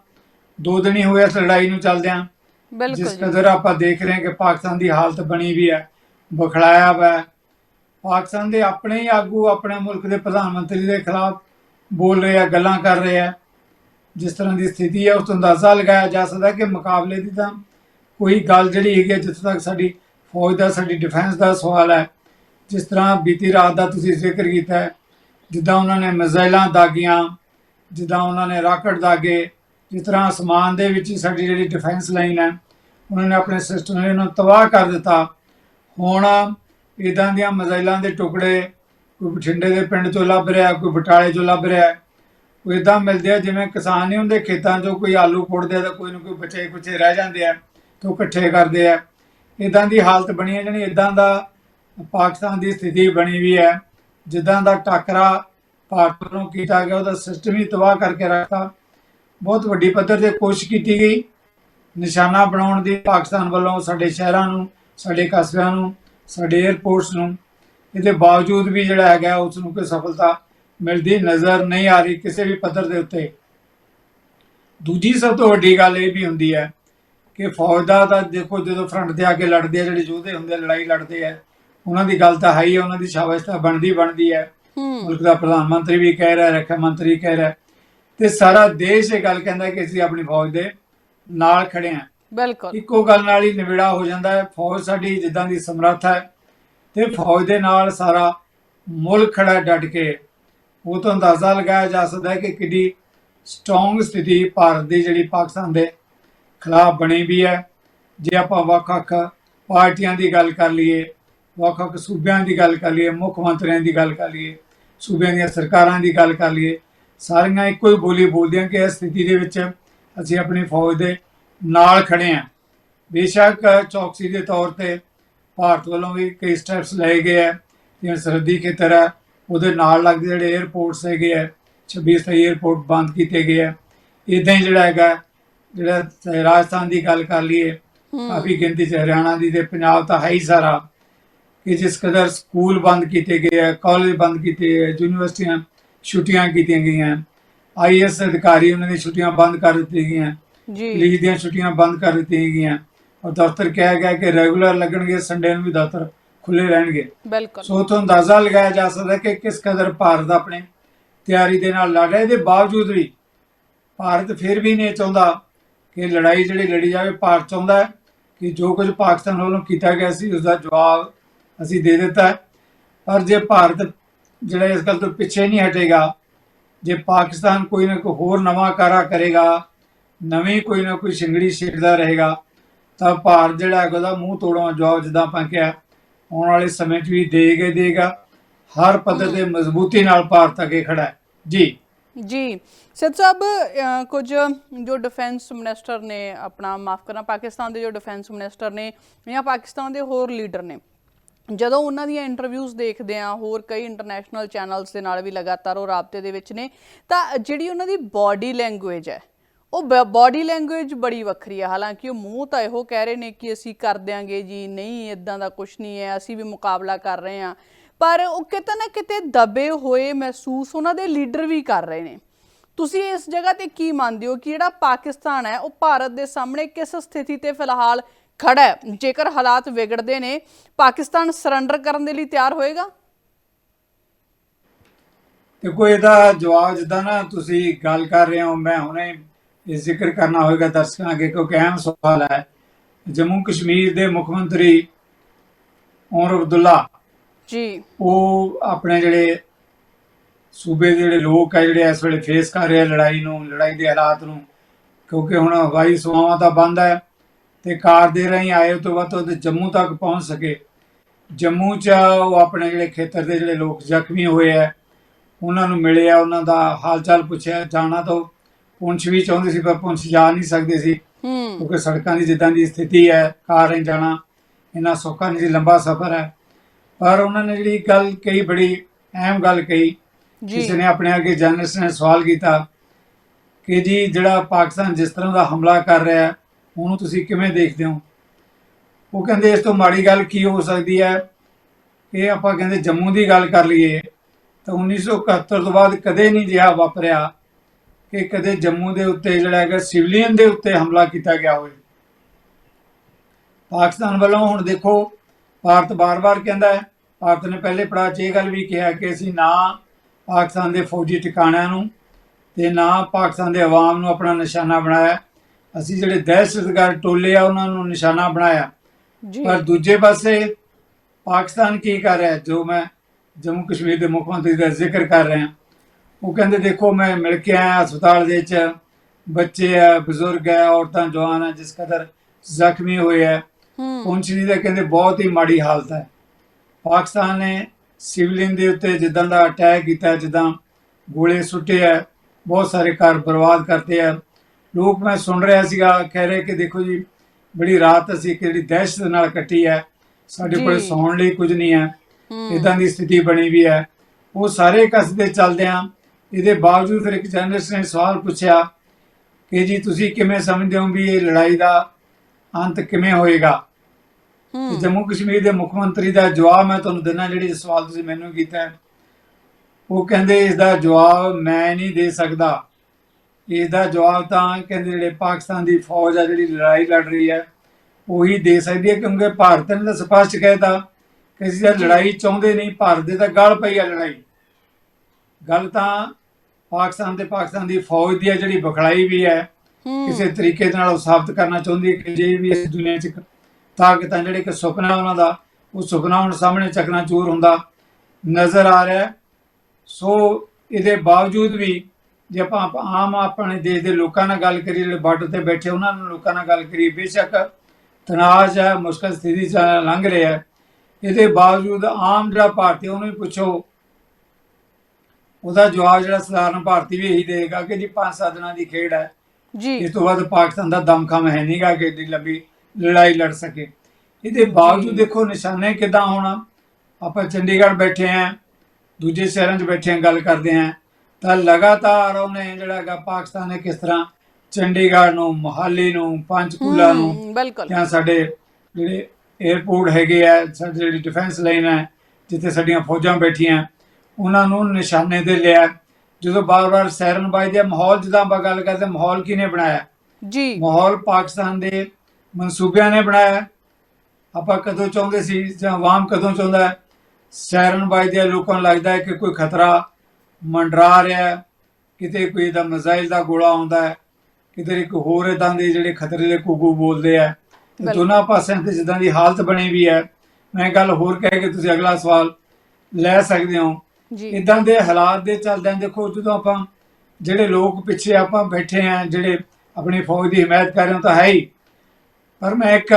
ਦੋ ਦਿਨ ਹੀ ਹੋਏ ਇਸ ਲੜਾਈ ਨੂੰ ਚੱਲਦਿਆਂ। ਬਿਲਕੁਲ ਜਿਸ ਕਦਰ ਆਪਾਂ ਦੇਖ ਰਹੇ ਹਾਂ ਕਿ ਪਾਕਿਸਤਾਨ ਦੀ ਹਾਲਤ ਬਣੀ ਵੀ ਹੈ ਬਖਲਾਇਆ ਵਾ। ਪਾਕਿਸਤਾਨ ਦੇ ਆਪਣੇ ਹੀ ਆਗੂ ਆਪਣੇ ਮੁਲਕ ਦੇ ਪ੍ਰਧਾਨ ਮੰਤਰੀ ਦੇ ਖਿਲਾਫ ਬੋਲ ਰਹੇ ਆ ਗੱਲਾਂ ਕਰ ਰਹੇ ਆ। ਜਿਸ ਤਰ੍ਹਾਂ ਦੀ ਸਥਿਤੀ ਹੈ ਉਸ ਤੋਂ ਅੰਦਾਜ਼ਾ ਲਗਾਇਆ ਜਾ ਸਕਦਾ ਕਿ ਮੁਕਾਬਲੇ ਦੀ ਤਾਂ ਕੋਈ ਗੱਲ ਜਿਹੜੀ ਹੈਗੀ ਹੈ ਜਿੱਥੇ ਤੱਕ ਸਾਡੀ ਫੌਜ ਦਾ ਸਾਡੀ ਡਿਫੈਂਸ ਦਾ ਸਵਾਲ ਹੈ। ਜਿਸ ਤਰ੍ਹਾਂ ਬੀਤੀ ਰਾਤ ਦਾ ਤੁਸੀਂ ਜ਼ਿਕਰ ਕੀਤਾ ਹੈ ਜਿੱਦਾਂ ਉਹਨਾਂ ਨੇ ਮਿਜ਼ਾਈਲਾਂ ਦਾਗੀਆਂ ਜਿੱਦਾਂ ਉਹਨਾਂ ਨੇ ਰਾਕਟ ਦਾਗੇ ਜਿਸ ਤਰ੍ਹਾਂ ਅਸਮਾਨ ਦੇ ਵਿੱਚ ਸਾਡੀ ਜਿਹੜੀ ਡਿਫੈਂਸ ਲਾਈਨ ਹੈ, ਉਹਨਾਂ ਨੇ ਆਪਣੇ ਸਿਸਟਮ ਨੇ ਨੂੰ ਤਬਾਹ ਕਰ ਦਿੱਤਾ। ਹੁਣ ਇਦਾਂ ਦੀਆਂ ਮਿਜ਼ਾਈਲਾਂ ਦੇ ਟੁਕੜੇ ਕੋਈ ਬਠਿੰਡੇ ਦੇ ਪਿੰਡ ਚੋਂ ਲੱਭ ਰਿਹਾ, ਕੋਈ ਬਟਾਲੇ ਚੋਂ ਲੱਭ ਰਿਹਾ ਕੋਈ ਇਦਾਂ ਮਿਲਦੇ ਆ ਜਿਵੇਂ ਕਿਸਾਨ ਨਹੀਂ ਹੁੰਦੇ, ਖੇਤਾਂ 'ਚੋਂ ਕੋਈ ਆਲੂ ਪੁੱਟਦੇ ਆ ਤਾਂ ਕੋਈ ਨਾ ਕੋਈ ਬਚੇ ਕੁਚੇ ਰਹਿ ਜਾਂਦੇ ਆ, ਤੇ ਉਹ ਇਕੱਠੇ ਕਰਦੇ ਆ। ਇਦਾਂ ਦੀ ਹਾਲਤ ਬਣੀ ਹੈ ਜਿਹੜੀ ਇਦਾਂ ਦਾ ਪਾਕਿਸਤਾਨ ਦੀ ਸਥਿਤੀ ਬਣੀ ਵੀ ਹੈ। ਜਿੱਦਾਂ ਦਾ ਟਾਕਰਾ ਭਾਰਤ ਨੂੰ ਕੀਤਾ ਗਿਆ, ਉਹਦਾ ਸਿਸਟਮ ਹੀ ਤਬਾਹ ਕਰਕੇ ਰੱਖਤਾ। ਬਹੁਤ ਵੱਡੀ ਪੱਧਰ ਤੇ ਕੋਸ਼ਿਸ਼ ਕੀਤੀ ਗਈ। ਨਿਸ਼ਾਨਾ ਬਣਾਉਣ ਦੀ ਪਾਕਿਸਤਾਨ ਵੱਲੋਂ ਸਾਡੇ ਸ਼ਹਿਰਾਂ ਨੂੰ ਸਾਡੇ ਕਸਬਿਆਂ ਨੂੰ ਸਾਡੇ 에ਅਰਪੋਰਟਸ ਨੂੰ ਇਹਦੇ ਬਾਵਜੂਦ ਵੀ ਜਿਹੜਾ ਹੈਗਾ ਉਸ ਨੂੰ ਕੋਈ ਸਫਲਤਾ ਮਿਲਦੀ ਨਜ਼ਰ ਨਹੀਂ ਆ ਰਹੀ ਕਿਸੇ ਵੀ ਪੱਧਰ ਦੇ ਉੱਤੇ। ਦੂਜੀ ਸਭ ਤੋਂ ਵੱਡੀ ਗੱਲ ਇਹ ਵੀ ਹੁੰਦੀ ਹੈ ਕਿ ਫੌਜ ਦਾ ਤਾਂ ਦੇਖੋ ਜਦੋਂ ਫਰੰਟ ਤੇ ਆ ਕੇ ਲੜਦੇ ਆ ਜਿਹੜੇ ਯੋਧੇ ਹੁੰਦੇ ਆ ਲੜਾਈ ਲੜਦੇ ਆ ਉਹਨਾਂ ਦੀ ਗੱਲ ਤਾਂ ਹੈ ਉਹਨਾਂ ਦੀ ਸ਼ਾਬਾਸ਼ ਤਾਂ ਬਣਦੀ ਬਣਦੀ ਹੈ। ਹੂੰ। ਮੁਲਕ ਦਾ ਪ੍ਰਧਾਨ ਮੰਤਰੀ ਵੀ ਕਹਿ ਰਿਹਾ ਰੱਖਿਆ ਮੰਤਰੀ ਕਹਿ ਰਿਹਾ। ਤੇ ਸਾਰਾ ਦੇਸ਼ ਇਹ ਗੱਲ ਕਹਿੰਦਾ ਕਿ ਅਸੀਂ ਆਪਣੀ ਫੌਜ ਦੇ ਨਾਲ ਖੜੇ ਹਾਂ। ਬਿਲਕੁਲ। ਇੱਕੋ ਗੱਲ ਨਾਲ ਹੀ ਨਿਬੇੜਾ ਹੋ ਜਾਂਦਾ ਹੈ। ਫੌਜ ਸਾਡੀ ਜਿੱਦਾਂ ਦੀ ਸਮਰੱਥ ਹੈ ਤੇ ਫੌਜ ਦੇ ਨਾਲ ਸਾਰਾ ਮੁਲਕ ਖੜਾ ਡਟ ਕੇ। ਉਹ ਤੋਂ ਅੰਦਾਜ਼ਾ ਲਗਾਇਆ ਜਾ ਸਕਦਾ ਹੈ ਕਿ ਕਿੰਨੀ ਸਟਰੋਂਗ ਸਥਿਤੀ ਭਾਰਤ ਦੀ ਜਿਹੜੀ ਪਾਕਿਸਤਾਨ ਦੇ ਖਿਲਾਫ ਬਣੀ ਵੀ ਹੈ। ਜੇ ਆਪਾਂ ਵੱਖ-ਵੱਖ ਪਾਰਟੀਆਂ ਦੀ ਗੱਲ ਕਰ ਲਈਏ ਵੱਖ-ਵੱਖ ਸੂਬਿਆਂ ਦੀ ਗੱਲ ਕਰ ਲਈਏ ਮੁੱਖ ਮੰਤਰੀਆਂ ਦੀ ਗੱਲ ਕਰ ਲਈਏ ਸੂਬਿਆਂ ਦੀਆਂ ਸਰਕਾਰਾਂ ਦੀ ਗੱਲ ਕਰ ਲਈਏ ਸਾਰੀਆਂ ਇੱਕੋ ਹੀ ਬੋਲੀ ਬੋਲਦੀਆਂ ਕਿ ਇਸ ਸਥਿਤੀ ਦੇ ਵਿੱਚ ਅਸੀਂ ਆਪਣੀ ਫੌਜ ਦੇ ਨਾਲ ਖੜੇ ਹਾਂ। ਬੇਸ਼ੱਕ ਚੌਕਸੀ ਦੇ ਤੌਰ ਤੇ ਭਾਰਤ ਵੱਲੋਂ ਵੀ ਕਈ ਸਟੈਪਸ ਲਏ ਗਏ ਹੈ ਜਿਵੇਂ ਸਰਹੱਦੀ ਖੇਤਰ ਹੈ ਉਹਦੇ ਨਾਲ ਲੱਗਦੇ ਜਿਹੜੇ 에ਅਰਪੋਰਟਸ ਹੈਗੇ ਹੈ 26 ਸਹੀ 에ਅਰਪੋਰਟ ਬੰਦ ਕੀਤੇ ਗਏ ਹੈ ਇਦਾਂ ਹੀ ਜਿਹੜਾ ਹੈਗਾ ਜਿਹੜਾ ਰਾਜਸਥਾਨ ਦੀ ਗੱਲ ਕਰ ਲਈਏ ਕਾਫੀ ਗਿਣਤੀ ਚ ਹਰਿਆਣਾ ਦੀ ਤੇ ਪੰਜਾਬ ਤਾਂ ਹੈ ਹੀ ਸਾਰਾ ਕਿ ਜਿਸ ਕਦਰ ਸਕੂਲ ਬੰਦ ਕੀਤੇ ਗਏ ਹੈ ਕਾਲਜ ਬੰਦ ਕੀਤੇ ਹੈ ਯੂਨੀਵਰਸਿਟੀਆਂ ਛੁੱਟੀਆਂ ਕੀਤੀਆਂ ਗਈਆਂ। ਆਈਐਸ ਅਧਿਕਾਰੀ ਉਹਨਾਂ ਦੀਆਂ ਛੁੱਟੀਆਂ ਬੰਦ ਕਰ ਦਿੱਤੀਆਂ ਗਈਆਂ। ਜੀ। ਪੁਲਿਸ ਦੀਆਂ ਛੁੱਟੀਆਂ ਬੰਦ ਕਰ ਦਿੱਤੀਆਂ ਗਈਆਂ। ਔਰ ਦਫ਼ਤਰ ਕਿਹਾ ਗਿਆ ਕਿ ਰੈਗੂਲਰ ਲੱਗਣਗੇ ਸੰਡੇ ਨੂੰ ਵੀ ਦਫ਼ਤਰ ਖੁੱਲੇ ਰਹਿਣਗੇ। ਬਿਲਕੁਲ। ਸੋ ਤੋਂ ਅੰਦਾਜ਼ਾ ਲਗਾਇਆ ਜਾ ਸਕਦਾ ਹੈ ਕਿ ਕਿਸ ਕਦਰ ਭਾਰਤ ਆਪਣੇ ਤਿਆਰੀ ਦੇ ਨਾਲ ਲੜ ਰਿਹਾ ਇਹਦੇ ਬਾਵਜੂਦ ਵੀ ਭਾਰਤ ਫਿਰ ਵੀ ਨਹੀਂ ਚਾਹੁੰਦਾ ਕਿ ਲੜਾਈ ਜਿਹੜੀ ਲੜੀ ਜਾਵੇ ਭਾਰਤ ਚਾਹੁੰਦਾ ਹੈ ਕਿ ਜੋ ਕੁਝ ਪਾਕਿਸਤਾਨ ਵੱਲੋਂ ਕੀਤਾ ਗਿਆ ਸੀ ਉਸ ਦਾ ਜਵਾਬ ਅਸੀਂ ਦੇ ਦਿੱਤਾ। ਪਰ ਜੇ ਭਾਰਤ ਜਿਹੜਾ ਇਸ ਗੱਲ ਤੋਂ ਪਿੱਛੇ ਨਹੀਂ ਹਟੇਗਾ, ਜੇ ਪਾਕਿਸਤਾਨ ਕੋਈ ਨਾ ਕੋਈ ਹੋਰ ਨਵਾਂ ਕਾਰਾ ਕਰੇਗਾ, ਨਵੀਂ ਕੋਈ ਨਾ ਕੋਈ ਸ਼ਿੰਗੜੀ ਛੇੜਦਾ ਰਹੇਗਾ, ਤਾਂ ਭਾਰਤ ਜਿਹੜਾ ਹੈਗਾ ਉਹਦਾ ਮੂੰਹ ਤੋੜਾਂ ਜਵਾਬ ਜਿੱਦਾਂ ਆਪਾਂ ਕਿਹਾ, ਆਉਣ ਵਾਲੇ ਸਮੇਂ 'ਚ ਵੀ ਦੇਗਾ ਦੇਗਾ, ਹਰ ਪੱਧਰ ਤੇ ਮਜ਼ਬੂਤੀ ਨਾਲ ਭਾਰਤ ਅੱਗੇ ਖੜਾ ਹੈ। ਜੀ। ਜੀ। ਸਰ ਸਾਹਿਬ ਕੁਝ ਜੋ ਡਿਫੈਂਸ ਮਿਨਿਸਟਰ ਨੇ ਆਪਣਾ, ਮਾਫ ਕਰਨਾ, ਪਾਕਿਸਤਾਨ ਦੇ ਜੋ ਡਿਫੈਂਸ ਮਿਨਿਸਟਰ ਨੇ ਜਾਂ ਪਾਕਿਸਤਾਨ ਦੇ ਹੋਰ ਲੀਡਰ ਨੇ ਜਦੋਂ ਉਹਨਾਂ ਦੀਆਂ ਇੰਟਰਵਿਊਜ਼ ਦੇਖਦੇ ਆ ਹੋਰ ਕਈ ਇੰਟਰਨੈਸ਼ਨਲ ਚੈਨਲਸ ਦੇ ਨਾਲ ਵੀ ਲਗਾਤਾਰ ਉਹ ਰਾਬਤੇ ਦੇ ਵਿੱਚ ਨੇ, ਤਾਂ ਜਿਹੜੀ ਉਹਨਾਂ ਦੀ ਬਾਡੀ ਲੈਂਗੁਏਜ ਹੈ, ਉਹ ਬਾਡੀ ਲੈਂਗੁਏਜ ਬੜੀ ਵੱਖਰੀ ਹੈ ਹਾਲਾਂਕਿ ਉਹ ਮੂੰਹ ਤਾਂ ਇਹੋ ਕਹਿ ਰਹੇ ਨੇ ਕਿ ਅਸੀਂ ਕਰ ਦਿਆਂਗੇ ਜੀ, ਨਹੀਂ ਇਦਾਂ ਦਾ ਕੁਝ ਨਹੀਂ ਹੈ, ਅਸੀਂ ਵੀ ਮੁਕਾਬਲਾ ਕਰ ਰਹੇ ਹਾਂ। ਪਰ ਉਹ ਕਿਤੇ ਨਾ ਕਿਤੇ ਦਬੇ ਹੋਏ ਮਹਿਸੂਸ ਉਹਨਾਂ ਦੇ ਲੀਡਰ ਵੀ ਕਰ ਰਹੇ ਨੇ। ਤੁਸੀਂ ਇਸ ਜਗ੍ਹਾ ਤੇ ਕੀ ਮੰਨਦੇ ਹੋ ਕਿ ਜਿਹੜਾ ਪਾਕਿਸਤਾਨ ਹੈ, ਉਹ ਭਾਰਤ ਦੇ ਸਾਹਮਣੇ ਕਿਸ ਸਥਿਤੀ ਤੇ ਫਿਲਹਾਲ ਖੜਾ ਹੈ। ਜੇਕਰ ਹਾਲਾਤ ਵਿਗੜਦੇ ਨੇ ਪਾਕਿਸਤਾਨ ਸਰੈਂਡਰ ਕਰਨ ਦੇ ਲਈ ਤਿਆਰ ਹੋਏਗਾ? ਦੇਖੋ ਇਹਦਾ ਜਵਾਬ ਜਿੱਦਾਂ ਨਾ ਤੁਸੀਂ ਗੱਲ ਕਰ ਰਹੇ ਹੋ ਮੈਂ ਹੁਣੇ ਇਹ ਜ਼ਿਕਰ ਕਰਨਾ ਹੋਵੇਗਾ ਦਰਸ਼ਕਾਂ ਅੱਗੇ ਕਿਉਂਕਿ ਅਹਿਮ ਸਵਾਲ ਹੈ। ਜੰਮੂ ਕਸ਼ਮੀਰ ਦੇ ਮੁੱਖ ਮੰਤਰੀ ਉਮਰ ਅਬਦੁੱਲਾ ਜੀ। ਉਹ ਆਪਣੇ ਜਿਹੜੇ ਸੂਬੇ ਦੇ ਜਿਹੜੇ ਲੋਕ ਆ ਜਿਹੜੇ ਇਸ ਵੇਲੇ ਫੇਸ ਕਰ ਰਹੇ ਲੜਾਈ ਨੂੰ ਲੜਾਈ ਦੇ ਹਾਲਾਤ ਨੂੰ ਕਿਉਂਕਿ ਹੁਣ ਹਵਾਈ ਸੇਵਾਵਾਂ ਤਾਂ ਬੰਦ ਹੈ। ਤੇ ਕਾਰ ਦੇ ਰਾਹੀਂ ਆਏ ਤੋਂ ਬਾਅਦ ਉਹ ਜੰਮੂ ਤੱਕ ਪਹੁੰਚ ਸਕੇ। ਜੰਮੂ ਚ ਉਹ ਆਪਣੇ ਜਿਹੜੇ ਖੇਤਰ ਦੇ ਜਿਹੜੇ ਲੋਕ ਜ਼ਖਮੀ ਹੋਏ ਆ ਉਹਨਾਂ ਨੂੰ ਮਿਲੇ ਆ ਉਹਨਾਂ ਦਾ ਹਾਲ ਚਾਲ ਪੁੱਛਿਆ ਜਾਣਾ ਤਾਂ ਪੁੰਛ ਵੀ ਚਾਹੁੰਦੇ ਸੀ ਪਰ ਪੁੰਛ ਜਾ ਨਹੀਂ ਸਕਦੇ ਸੀ। ਕਿਉਂਕਿ ਸੜਕਾਂ ਦੀ ਜਿੱਦਾਂ ਦੀ ਸਥਿਤੀ ਹੈ ਕਾਰ ਰਾਹੀਂ ਜਾਣਾ ਇੰਨਾ ਸੌਖਾ ਨਹੀਂ ਲੰਬਾ ਸਫ਼ਰ ਹੈ। ਪਰ ਉਹਨਾਂ ਨੇ ਜਿਹੜੀ ਗੱਲ ਕਹੀ ਬੜੀ ਅਹਿਮ ਗੱਲ ਕਹੀ। ਕਿਸੇ ਨੇ ਆਪਣੇ ਅੱਗੇ ਜਰਨਲਿਸਟ ਨੇ ਸਵਾਲ ਕੀਤਾ ਕਿ ਜੀ ਜਿਹੜਾ ਪਾਕਿਸਤਾਨ ਜਿਸ ਤਰ੍ਹਾਂ ਦਾ ਹਮਲਾ ਕਰ ਰਿਹਾ ਹੈ ਉਹਨੂੰ ਤੁਸੀਂ ਕਿਵੇਂ ਦੇਖਦੇ ਹੋ? ਉਹ ਕਹਿੰਦੇ ਇਸ ਤੋਂ ਮਾੜੀ ਗੱਲ ਕੀ ਹੋ ਸਕਦੀ ਹੈ? ਇਹ ਆਪਾਂ ਕਹਿੰਦੇ ਜੰਮੂ ਦੀ ਗੱਲ ਕਰ ਲਈਏ। ਤਾਂ 1971 ਤੋਂ ਬਾਅਦ ਕਦੇ ਨਹੀਂ ਜਿਹਾ ਵਾਪਰਿਆ ਕਿ ਕਦੇ ਜੰਮੂ ਦੇ ਉੱਤੇ ਜਿਹੜਾ ਹੈਗਾ ਸਿਵਲੀਅਨ ਦੇ ਉੱਤੇ ਹਮਲਾ ਕੀਤਾ ਗਿਆ ਹੋਵੇ। ਪਾਕਿਸਤਾਨ ਵੱਲੋਂ ਹੁਣ ਦੇਖੋ, ਭਾਰਤ ਬਾਰ-ਬਾਰ ਕਹਿੰਦਾ ਹੈ, ਭਾਰਤ ਨੇ ਪਹਿਲੇ ਪੜਾਅ 'ਚ ਇਹ ਗੱਲ ਵੀ ਕਿਹਾ ਕਿ ਅਸੀਂ ਨਾ ਪਾਕਿਸਤਾਨ ਦੇ ਫੌਜੀ ਟਿਕਾਣਿਆਂ ਨੂੰ ਤੇ ਨਾ ਪਾਕਿਸਤਾਨ ਦੇ ਆਵਾਮ ਨੂੰ ਆਪਣਾ ਨਿਸ਼ਾਨਾ ਬਣਾਇਆ। ਅਸੀਂ ਜਿਹੜੇ ਦਹਿਸ਼ਤਗਰਦ ਟੋਲੇ ਆ ਉਹਨਾਂ ਨੂੰ ਨਿਸ਼ਾਨਾ ਬਣਾਇਆ। ਜੀ। ਪਰ ਦੂਜੇ ਪਾਸੇ ਪਾਕਿਸਤਾਨ ਕੀ ਕਰ ਰਿਹਾ? ਜੋ ਮੈਂ ਜੰਮੂ ਕਸ਼ਮੀਰ ਦੇ ਮੁੱਖ ਮੰਤਰੀ ਦਾ ਜ਼ਿਕਰ ਕਰ ਰਿਹਾ ਉਹ ਕਹਿੰਦੇ ਦੇਖੋ ਮੈਂ ਮਿਲ ਕੇ ਆਇਆ ਹਸਪਤਾਲ ਦੇ ਵਿੱਚ। ਬੱਚੇ ਆ ਬਜ਼ੁਰਗ ਆ ਔਰਤਾਂ ਜਵਾਨ ਆ ਜਿਸ ਕਦਰ ਜ਼ਖਮੀ ਹੋਏ ਆ। ਹੂੰ। ਪਹੁੰਚ ਦੀ ਕਹਿੰਦੇ ਬਹੁਤ ਹੀ ਮਾੜੀ ਹਾਲਤ ਹੈ। ਪਾਕਿਸਤਾਨ ਨੇ ਸਿਵਲਿੰਗ ਦੇ ਉੱਤੇ ਜਿੱਦਾਂ ਦਾ ਅਟੈਕ ਕੀਤਾ ਜਿੱਦਾਂ ਗੋਲੇ ਸੁੱਟੇ ਆ ਬਹੁਤ ਸਾਰੇ ਘਰ ਬਰਬਾਦ ਕਰਤੇ ਆ। ਲੋਕ ਮੈਂ ਸੁਣ ਰਿਹਾ ਸੀਗਾ ਕਹਿ ਰਹੇ ਕਿ ਦੇਖੋ ਜੀ ਬੜੀ ਰਾਤ ਅਸੀਂ ਕਿਹੜੀ ਦਹਿਸ਼ਤ ਨਾਲ ਕੱਟੀ ਹੈ ਸਾਡੇ ਕੋਲ। ਸੌਣ ਲਈ ਕੁਝ ਨਹੀਂ ਹੈ ਇਦਾਂ ਦੀ ਸਥਿਤੀ ਬਣੀ ਵੀ ਹੈ। ਉਹ ਸਾਰੇ ਕਸਦੇ ਚੱਲਦੇ ਆ। ਇਹਦੇ ਬਾਵਜੂਦ ਫਿਰ ਇੱਕ ਜਰਨਲਿਸਟ ਨੇ ਸਵਾਲ ਪੁੱਛਿਆ ਕਿ ਜੀ ਤੁਸੀਂ ਕਿਵੇਂ ਸਮਝਦੇ ਹੋ ਵੀ ਇਹ ਲੜਾਈ ਦਾ ਅੰਤ ਕਿਵੇਂ ਹੋਏਗਾ? ਜੰਮੂ ਕਸ਼ਮੀਰ ਦੇ ਮੁੱਖ ਮੰਤਰੀ ਦਾ ਜਵਾਬ ਮੈਂ ਤੁਹਾਨੂੰ ਦਿੰਦਾ ਜਿਹੜੀ ਸਵਾਲ ਤੁਸੀਂ ਮੈਨੂੰ ਕੀਤਾ ਉਹ ਕਹਿੰਦੇ ਇਸ ਦਾ ਜਵਾਬ ਮੈਂ ਨਹੀਂ ਦੇ ਸਕਦਾ। ਇਸ ਦਾ ਜਵਾਬ ਤਾਂ ਕਹਿੰਦੇ ਜਿਹੜੇ ਪਾਕਿਸਤਾਨ ਦੀ ਫੌਜ ਆ ਜਿਹੜੀ ਲੜਾਈ ਲੜ ਰਹੀ ਹੈ ਉਹੀ ਦੇ ਸਕਦੀ ਹੈ ਕਿਉਂਕਿ ਭਾਰਤ ਨੇ ਤਾਂ ਸਪਸ਼ਟ ਕਹਿਤਾ ਕਿ ਅਸੀਂ ਤਾਂ ਲੜਾਈ ਚਾਹੁੰਦੇ ਨਹੀਂ ਭਾਰਤ ਦੇ ਤਾਂ ਗਲ ਪਈ ਆ ਲੜਾਈ ਗੱਲ ਤਾਂ ਪਾਕਿਸਤਾਨ ਤੇ ਪਾਕਿਸਤਾਨ ਦੀ ਫੌਜ ਦੀ ਹੈ ਜਿਹੜੀ ਬਖਲਾਈ ਵੀ ਹੈ ਕਿਸੇ ਤਰੀਕੇ ਨਾਲ ਉਹ ਸਾਬਤ ਕਰਨਾ ਚਾਹੁੰਦੀ ਹੈ ਕਿ ਜੇ ਵੀ ਇਸ ਦੁਨੀਆ 'ਚ ਤਾਕਤਾਂ ਜਿਹੜੇ ਕਿ ਸੁਪਨਾ ਉਹਨਾਂ ਦਾ ਉਹ ਸੁਪਨਾ ਹੁਣ ਸਾਹਮਣੇ ਚੱਕਣਾ ਚੂਰ ਹੁੰਦਾ ਨਜ਼ਰ ਆ ਰਿਹਾ। ਸੋ ਇਹਦੇ ਬਾਵਜੂਦ ਵੀ ਜੇ ਆਪਾਂ ਆਮ ਆਪਣੇ ਦੇਸ਼ ਦੇ ਲੋਕਾਂ ਨਾਲ ਗੱਲ ਕਰੀਏ ਜਿਹੜੇ ਬਾਰਡਰ ਤੇ ਬੈਠੇ ਉਹਨਾਂ ਨਾਲ ਲੋਕਾਂ ਨਾਲ ਗੱਲ ਕਰੀਏ ਬੇਸ਼ੱਕ ਤਣਾਅ ਹੈ ਮੁਸ਼ਕਲ ਸਥਿਤੀ ਚ ਲੰਘ ਰਿਹਾ ਹੈ। ਇਹਦੇ ਬਾਵਜੂਦ ਆਮ ਜਿਹੜਾ ਭਾਰਤੀ ਉਹਨੂੰ ਪੁੱਛੋ। ਉਹਦਾ ਜਵਾਬ ਜਿਹੜਾ ਸਧਾਰਨ ਭਾਰਤੀ ਵੀ ਇਹੀ ਦੇਗਾ ਕਿ ਜੀ ਪੰਜ ਸੱਤ ਦਿਨਾਂ ਦੀ ਖੇਡ ਹੈ। ਜੀ। ਇਸ ਤੋਂ ਬਾਅਦ ਪਾਕਿਸਤਾਨ ਦਾ ਦਮਖਮ ਹੈ ਨਹੀਂਗਾ ਕਿ ਏਡੀ ਲੰਬੀ ਲੜਾਈ ਲੜ ਸਕੇ। ਇਹਦੇ ਬਾਵਜੂਦ ਦੇਖੋ ਨਿਸ਼ਾਨੇ ਕਿਦਾਂ ਹੋਣਾ। ਆਪਾਂ ਚੰਡੀਗੜ੍ਹ ਬੈਠੇ ਆਂ ਦੂਜੇ ਸ਼ਹਿਰਾਂ 'ਚ ਬੈਠੇ ਆਂ ਗੱਲ ਕਰਦੇ ਆਂ ਤਾਂ ਲਗਾਤਾਰ ਉਹਨੇ ਜਿਹੜਾ ਹੈਗਾ ਪਾਕਿਸਤਾਨ ਨੇ ਕਿਸ ਤਰ੍ਹਾਂ ਚੰਡੀਗੜ੍ਹ ਨੂੰ ਮੋਹਾਲੀ ਨੂੰ ਪੰਚਕੂਲਾ ਨੂੰ ਬਿਲਕੁਲ। ਜਾਂ ਸਾਡੇ ਜਿਹੜੇ 에어ਪੋਰਟ ਹੈਗੇ ਆ ਸਾਡੇ ਜਿਹੜੀ ਡਿਫੈਂਸ ਲਾਈਨ ਹੈ ਜਿੱਥੇ ਸਾਡੀਆਂ ਫੌਜਾਂ ਬੈਠੀਆਂ ਉਹਨਾਂ ਨੂੰ ਨਿਸ਼ਾਨੇ ਤੇ ਲਿਆ। ਜਦੋਂ ਬਾਰ-ਬਾਰ ਸੈਰਨ ਵੱਜਦੇ ਮਾਹੌਲ ਜਿੱਦਾਂ ਆਪਾਂ ਗੱਲ ਕਰਦੇ ਮਾਹੌਲ ਕਿਹਨੇ ਬਣਾਇਆ? ਜੀ। ਮਾਹੌਲ ਪਾਕਿਸਤਾਨ ਦੇ ਮਨਸੂਬਿਆਂ ਨੇ ਬਣਾਇਆ। ਆਪਾਂ ਕਦੋਂ ਚਾਹੁੰਦੇ ਸੀ ਜਾਂ ਆਵਾਮ ਕਦੋਂ ਚਾਹੁੰਦਾ ਹੈ? ਸੈਰਨ ਵੱਜਦੇ ਲੋਕਾਂ ਨੂੰ ਲੱਗਦਾ ਹੈ ਕਿ ਕੋਈ ਖਤਰਾ ਮੰਡਰਾ ਰਿਹਾ ਕਿਤੇ ਕੋਈ ਦਾ ਮਿਜ਼ਾਈਲ ਦਾ ਗੋਲਾ ਆਉਂਦਾ ਹੈ। ਕਿਤੇ ਇੱਕ ਹੋਰ ਇਦਾਂ ਦੇ ਜਿਹੜੇ ਖਤਰੇ ਦੇ ਕੁਗੂ ਬੋਲਦੇ ਆ। ਤੇ। ਦੋਨਾਂ ਪਾਸਿਆਂ ਤੇ ਜਿੱਦਾਂ ਦੀ ਹਾਲਤ ਬਣੀ ਵੀ ਹੈ। ਮੈਂ ਗੱਲ ਹੋਰ ਕਹਿ ਕੇ ਤੁਸੀਂ ਅਗਲਾ ਸਵਾਲ ਲੈ ਸਕਦੇ ਹੋ। ਜੀ। ਇਦਾਂ ਦੇ ਹਾਲਾਤ ਦੇ ਚੱਲਦਿਆਂ ਦੇਖੋ ਜਦੋਂ ਆਪਾਂ ਜਿਹੜੇ ਲੋਕ ਪਿੱਛੇ ਆਪਾਂ ਬੈਠੇ ਆ ਜਿਹੜੇ ਆਪਣੀ ਫੌਜ ਦੀ ਹਮਾਇਤ ਕਰ ਰਹੇ ਹੋ ਤਾਂ ਹੈ ਹੀ। ਪਰ ਮੈਂ ਇੱਕ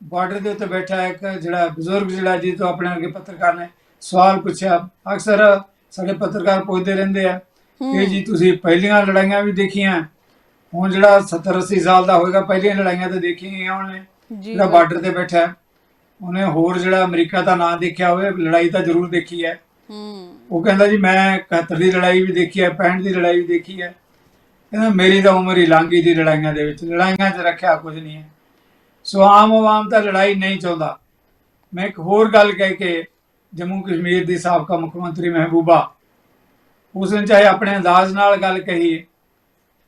ਬਾਰਡਰ ਦੇ ਉੱਤੇ ਬੈਠਾ ਇੱਕ ਜਿਹੜਾ ਬਜ਼ੁਰਗ ਜਿਹੜਾ ਜੀ ਤੋਂ ਆਪਣੇ ਅੱਗੇ ਪੱਤਰਕਾਰ ਨੇ ਸਵਾਲ ਪੁੱਛਿਆ। ਅਕਸਰ ਸਾਡੇ ਪੱਤਰਕਾਰ ਪੁੱਛਦੇ ਰਹਿੰਦੇ ਆ ਕਿ ਜੀ ਤੁਸੀਂ ਪਹਿਲੀਆਂ ਲੜਾਈਆਂ ਵੀ ਦੇਖੀਆਂ। ਹੁਣ ਜਿਹੜਾ 70 80 ਸਾਲ ਦਾ ਹੋਏਗਾ ਪਹਿਲੀਆਂ ਲੜਾਈਆਂ ਤਾਂ ਦੇਖੀਆਂ ਹੀ ਉਹਨੇ। ਜਿਹੜਾ ਬਾਰਡਰ ਤੇ ਬੈਠਾ ਉਹਨੇ ਹੋਰ ਜਿਹੜਾ ਅਮਰੀਕਾ ਦਾ ਨਾਂ ਦੇਖਿਆ ਹੋਵੇ ਲੜਾਈ ਤਾਂ ਜ਼ਰੂਰ ਦੇਖੀ ਹੈ। ਹੂੰ। ਉਹ ਕਹਿੰਦਾ ਜੀ ਮੈਂ 71 ਦੀ ਲੜਾਈ ਵੀ ਦੇਖੀ ਹੈ 65 ਦੀ ਲੜਾਈ ਵੀ ਦੇਖੀ ਹੈ। ਕਹਿੰਦਾ ਮੇਰੀ ਤਾਂ ਉਮਰ ਹੀ ਲੰਘ ਗਈ ਦੀ ਲੜਾਈਆਂ ਦੇ ਵਿੱਚ ਲੜਾਈਆਂ 'ਚ ਰੱਖਿਆ ਕੁਝ ਨਹੀਂ ਹੈ। ਸੋ ਆਮ ਆਵਾਮ ਤਾਂ ਲੜਾਈ ਨਹੀਂ ਚਾਹੁੰਦਾ। ਮੈਂ ਇੱਕ ਹੋਰ ਗੱਲ ਕਹਿ ਕੇ ਜੰਮੂ ਕਸ਼ਮੀਰ ਦੀ ਸਾਬਕਾ ਮੁੱਖ ਮੰਤਰੀ ਮਹਿਬੂਬਾ। ਉਸਨੇ ਚਾਹੇ ਆਪਣੇ ਅੰਦਾਜ਼ ਨਾਲ ਗੱਲ ਕਹੀ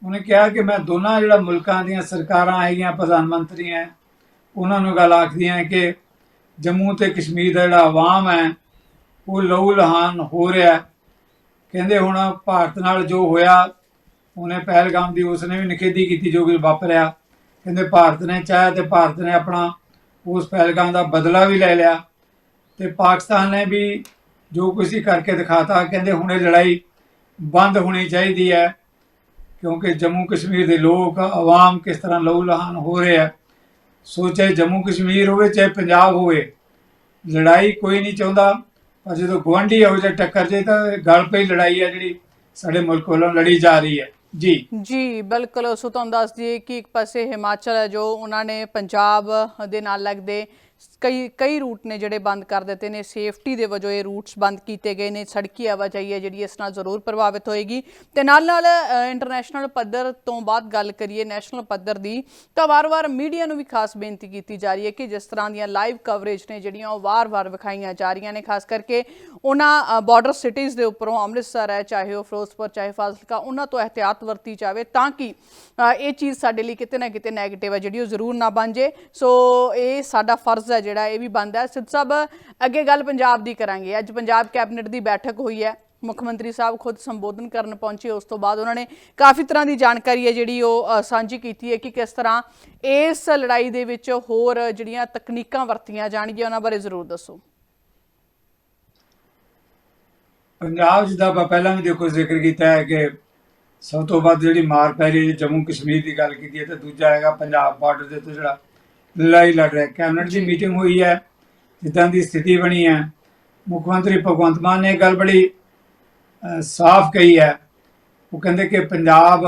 ਉਹਨੇ ਕਿਹਾ ਕਿ ਮੈਂ ਦੋਨਾਂ ਜਿਹੜਾ ਮੁਲਕਾਂ ਦੀਆਂ ਸਰਕਾਰਾਂ ਹੈਗੀਆਂ ਪ੍ਰਧਾਨ ਮੰਤਰੀ ਹੈ ਉਹਨਾਂ ਨੂੰ ਗੱਲ ਆਖਦੀਆਂ ਕਿ ਜੰਮੂ ਤੇ ਕਸ਼ਮੀਰ ਦਾ ਜਿਹੜਾ ਆਵਾਮ ਹੈ ਉਹ ਲਹੂ ਲਹਾਨ ਹੋ ਰਿਹਾ ਕਹਿੰਦੇ ਹੁਣ ਭਾਰਤ ਨਾਲ ਜੋ ਹੋਇਆ, ਉਹਨੇ ਪਹਿਲਗਾਮ ਦੀ ਉਸਨੇ ਵੀ ਨਿਖੇਧੀ ਕੀਤੀ ਜੋ ਕੁਝ ਵਾਪਰਿਆ। ਕਹਿੰਦੇ ਭਾਰਤ ਨੇ ਚਾਹਿਆ ਤੇ ਭਾਰਤ ਨੇ ਆਪਣਾ ਉਸ ਪਹਿਲਗਾਮ ਦਾ ਬਦਲਾ ਵੀ ਲੈ ਲਿਆ। ਤੇ ਪਾਕਿਸਤਾਨ ਨੇ ਵੀ ਜੋ ਕੁਝ ਹੀ ਕਰਕੇ ਦਿਖਾਤਾ, ਕਹਿੰਦੇ ਹੁਣ ਇਹ ਲੜਾਈ ਬੰਦ ਹੋਣੀ ਚਾਹੀਦੀ ਹੈ, ਕਿਉਂਕਿ ਜੰਮੂ ਕਸ਼ਮੀਰ ਦੇ ਲੋਕ ਆਵਾਮ ਕਿਸ ਤਰ੍ਹਾਂ ਲਹੂ ਲਹਾਨ ਹੋ ਰਹੇ ਆ, ਸੋ ਚਾਹੇ ਜੰਮੂ ਕਸ਼ਮੀਰ ਹੋਵੇ, ਚਾਹੇ ਪੰਜਾਬ ਹੋਵੇ, ਲੜਾਈ ਕੋਈ ਨਹੀਂ ਚਾਹੁੰਦਾ, ਪਰ ਜਦੋਂ ਗੁਆਂਢੀ ਹੋ ਜਾ ਟੱਕਰ ਜੇ ਤਾਂ ਇਹ ਗਲ ਪਈ ਲੜਾਈ ਹੈ ਜਿਹੜੀ ਸਾਡੇ ਮੁਲਕ ਵੱਲੋਂ ਲੜੀ ਜਾ ਰਹੀ ਹੈ। ਜੀ। ਜੀ, ਬਿਲਕੁਲ, ਸੋ ਤੁਹਾਨੂੰ ਦੱਸ ਦਈਏ ਕਿ ਇੱਕ ਪਾਸੇ ਹਿਮਾਚਲ ਹੈ ਜੋ ਉਹਨਾਂ ਨੇ ਪੰਜਾਬ ਦੇ ਨਾਲ ਲੱਗਦੇ ਕਈ ਕਈ ਰੂਟ ਨੇ ਜਿਹੜੇ ਬੰਦ ਕਰ ਦਿੱਤੇ ਨੇ। ਸੇਫਟੀ ਦੇ ਵਜੋਂ ਇਹ ਰੂਟਸ ਬੰਦ ਕੀਤੇ ਗਏ ਨੇ। ਸੜਕੀ ਆਵਾਜਾਈ ਹੈ ਜਿਹੜੀ ਇਸ ਨਾਲ ਜ਼ਰੂਰ ਪ੍ਰਭਾਵਿਤ ਹੋਏਗੀ। ਤੇ ਨਾਲ ਨਾਲ ਇੰਟਰਨੈਸ਼ਨਲ ਪੱਧਰ ਤੋਂ ਬਾਅਦ ਗੱਲ ਕਰੀਏ ਨੈਸ਼ਨਲ ਪੱਧਰ ਦੀ, ਤਾਂ ਵਾਰ-ਵਾਰ ਮੀਡੀਆ ਨੂੰ ਵੀ ਖਾਸ ਬੇਨਤੀ ਕੀਤੀ ਜਾ ਰਹੀ ਹੈ ਕਿ ਜਿਸ ਤਰ੍ਹਾਂ ਦੀਆਂ ਲਾਈਵ ਕਵਰੇਜ ਨੇ ਜਿਹੜੀਆਂ ਉਹ ਵਾਰ-ਵਾਰ ਵਿਖਾਈਆਂ ਜਾ ਰਹੀਆਂ ਨੇ, ਖਾਸ ਕਰਕੇ ਉਹਨਾਂ ਬਾਰਡਰ ਸਿਟੀਜ਼ ਦੇ ਉੱਪਰੋਂ ਅੰਮ੍ਰਿਤਸਰ ਹੈ, ਚਾਹੇ ਉਹ ਫਿਰੋਜ਼ਪੁਰ, ਚਾਹੇ ਫਾਜ਼ਿਲਕਾ, ਉਹਨਾਂ ਤੋਂ ਇhtiyat ਵਰਤੀ ਜਾਵੇ ਤਾਂ ਕਿ ਇਹ ਚੀਜ਼ ਸਾਡੇ ਲਈ ਕਿਤੇ ਨਾ ਕਿਤੇ ਨੈਗੇਟਿਵ ਹੈ ਜਿਹੜੀ ਉਹ ਜ਼ਰੂਰ ਨਾ ਬਣ ਜੇ ਸੋ ਇਹ ਸਾਡਾ ਫਰਜ਼ ਹੈ ਜਿਹੜਾ ਇਹ ਵੀ ਬਣਦਾ ਹੈ। ਸਿੱਧ ਸਾਹਿਬ, ਅੱਗੇ ਗੱਲ ਪੰਜਾਬ ਦੀ ਕਰਾਂਗੇ। ਅੱਜ ਪੰਜਾਬ ਕੈਬਨਿਟ ਦੀ ਬੈਠਕ ਹੋਈ ਹੈ। ਮੁੱਖ ਮੰਤਰੀ ਸਾਹਿਬ ਖੁਦ ਸੰਬੋਧਨ ਕਰਨ ਪਹੁੰਚੇ, ਉਸ ਤੋਂ ਬਾਅਦ ਉਹਨਾਂ ਨੇ ਕਾਫੀ ਤਰ੍ਹਾਂ ਦੀ ਜਾਣਕਾਰੀ ਹੈ ਜਿਹੜੀ ਉਹ ਸਾਂਝੀ ਕੀਤੀ ਹੈ ਕਿ ਕਿਸ ਤਰ੍ਹਾਂ ਇਸ ਲੜਾਈ ਦੇ ਵਿੱਚ ਹੋਰ ਜਿਹੜੀਆਂ ਤਕਨੀਕਾਂ ਵਰਤੀਆਂ ਜਾਣਗੀਆਂ, ਉਹਨਾਂ ਬਾਰੇ ਜ਼ਰੂਰ ਦੱਸੋ। ਪੰਜਾਬ ਜਿੱਦਾਂ ਆਪਾਂ ਪਹਿਲਾਂ ਵੀ ਦੇਖੋ ਜ਼ਿਕਰ ਕੀਤਾ ਹੈ ਕਿ ਸਭ ਤੋਂ ਵੱਧ ਜਿਹੜੀ ਮਾਰ ਪੈ ਰਹੀ ਹੈ ਜੰਮੂ ਕਸ਼ਮੀਰ ਦੀ ਗੱਲ ਕੀਤੀ ਹੈ, ਤੇ ਦੂਜਾ ਹੈਗਾ ਪੰਜਾਬ ਬਾਰਡਰ ਦੇ ਉੱਤੇ ਜਿਹੜਾ ਲੜਾਈ ਲੜ ਰਿਹਾ। ਕੈਬਨਿਟ ਦੀ ਮੀਟਿੰਗ ਹੋਈ ਹੈ ਜਿੱਦਾਂ ਦੀ ਸਥਿਤੀ ਬਣੀ ਹੈ। ਮੁੱਖ ਮੰਤਰੀ ਭਗਵੰਤ ਮਾਨ ਨੇ ਗੱਲ ਬੜੀ ਸਾਫ਼ ਕਹੀ ਹੈ। ਉਹ ਕਹਿੰਦੇ ਕਿ ਪੰਜਾਬ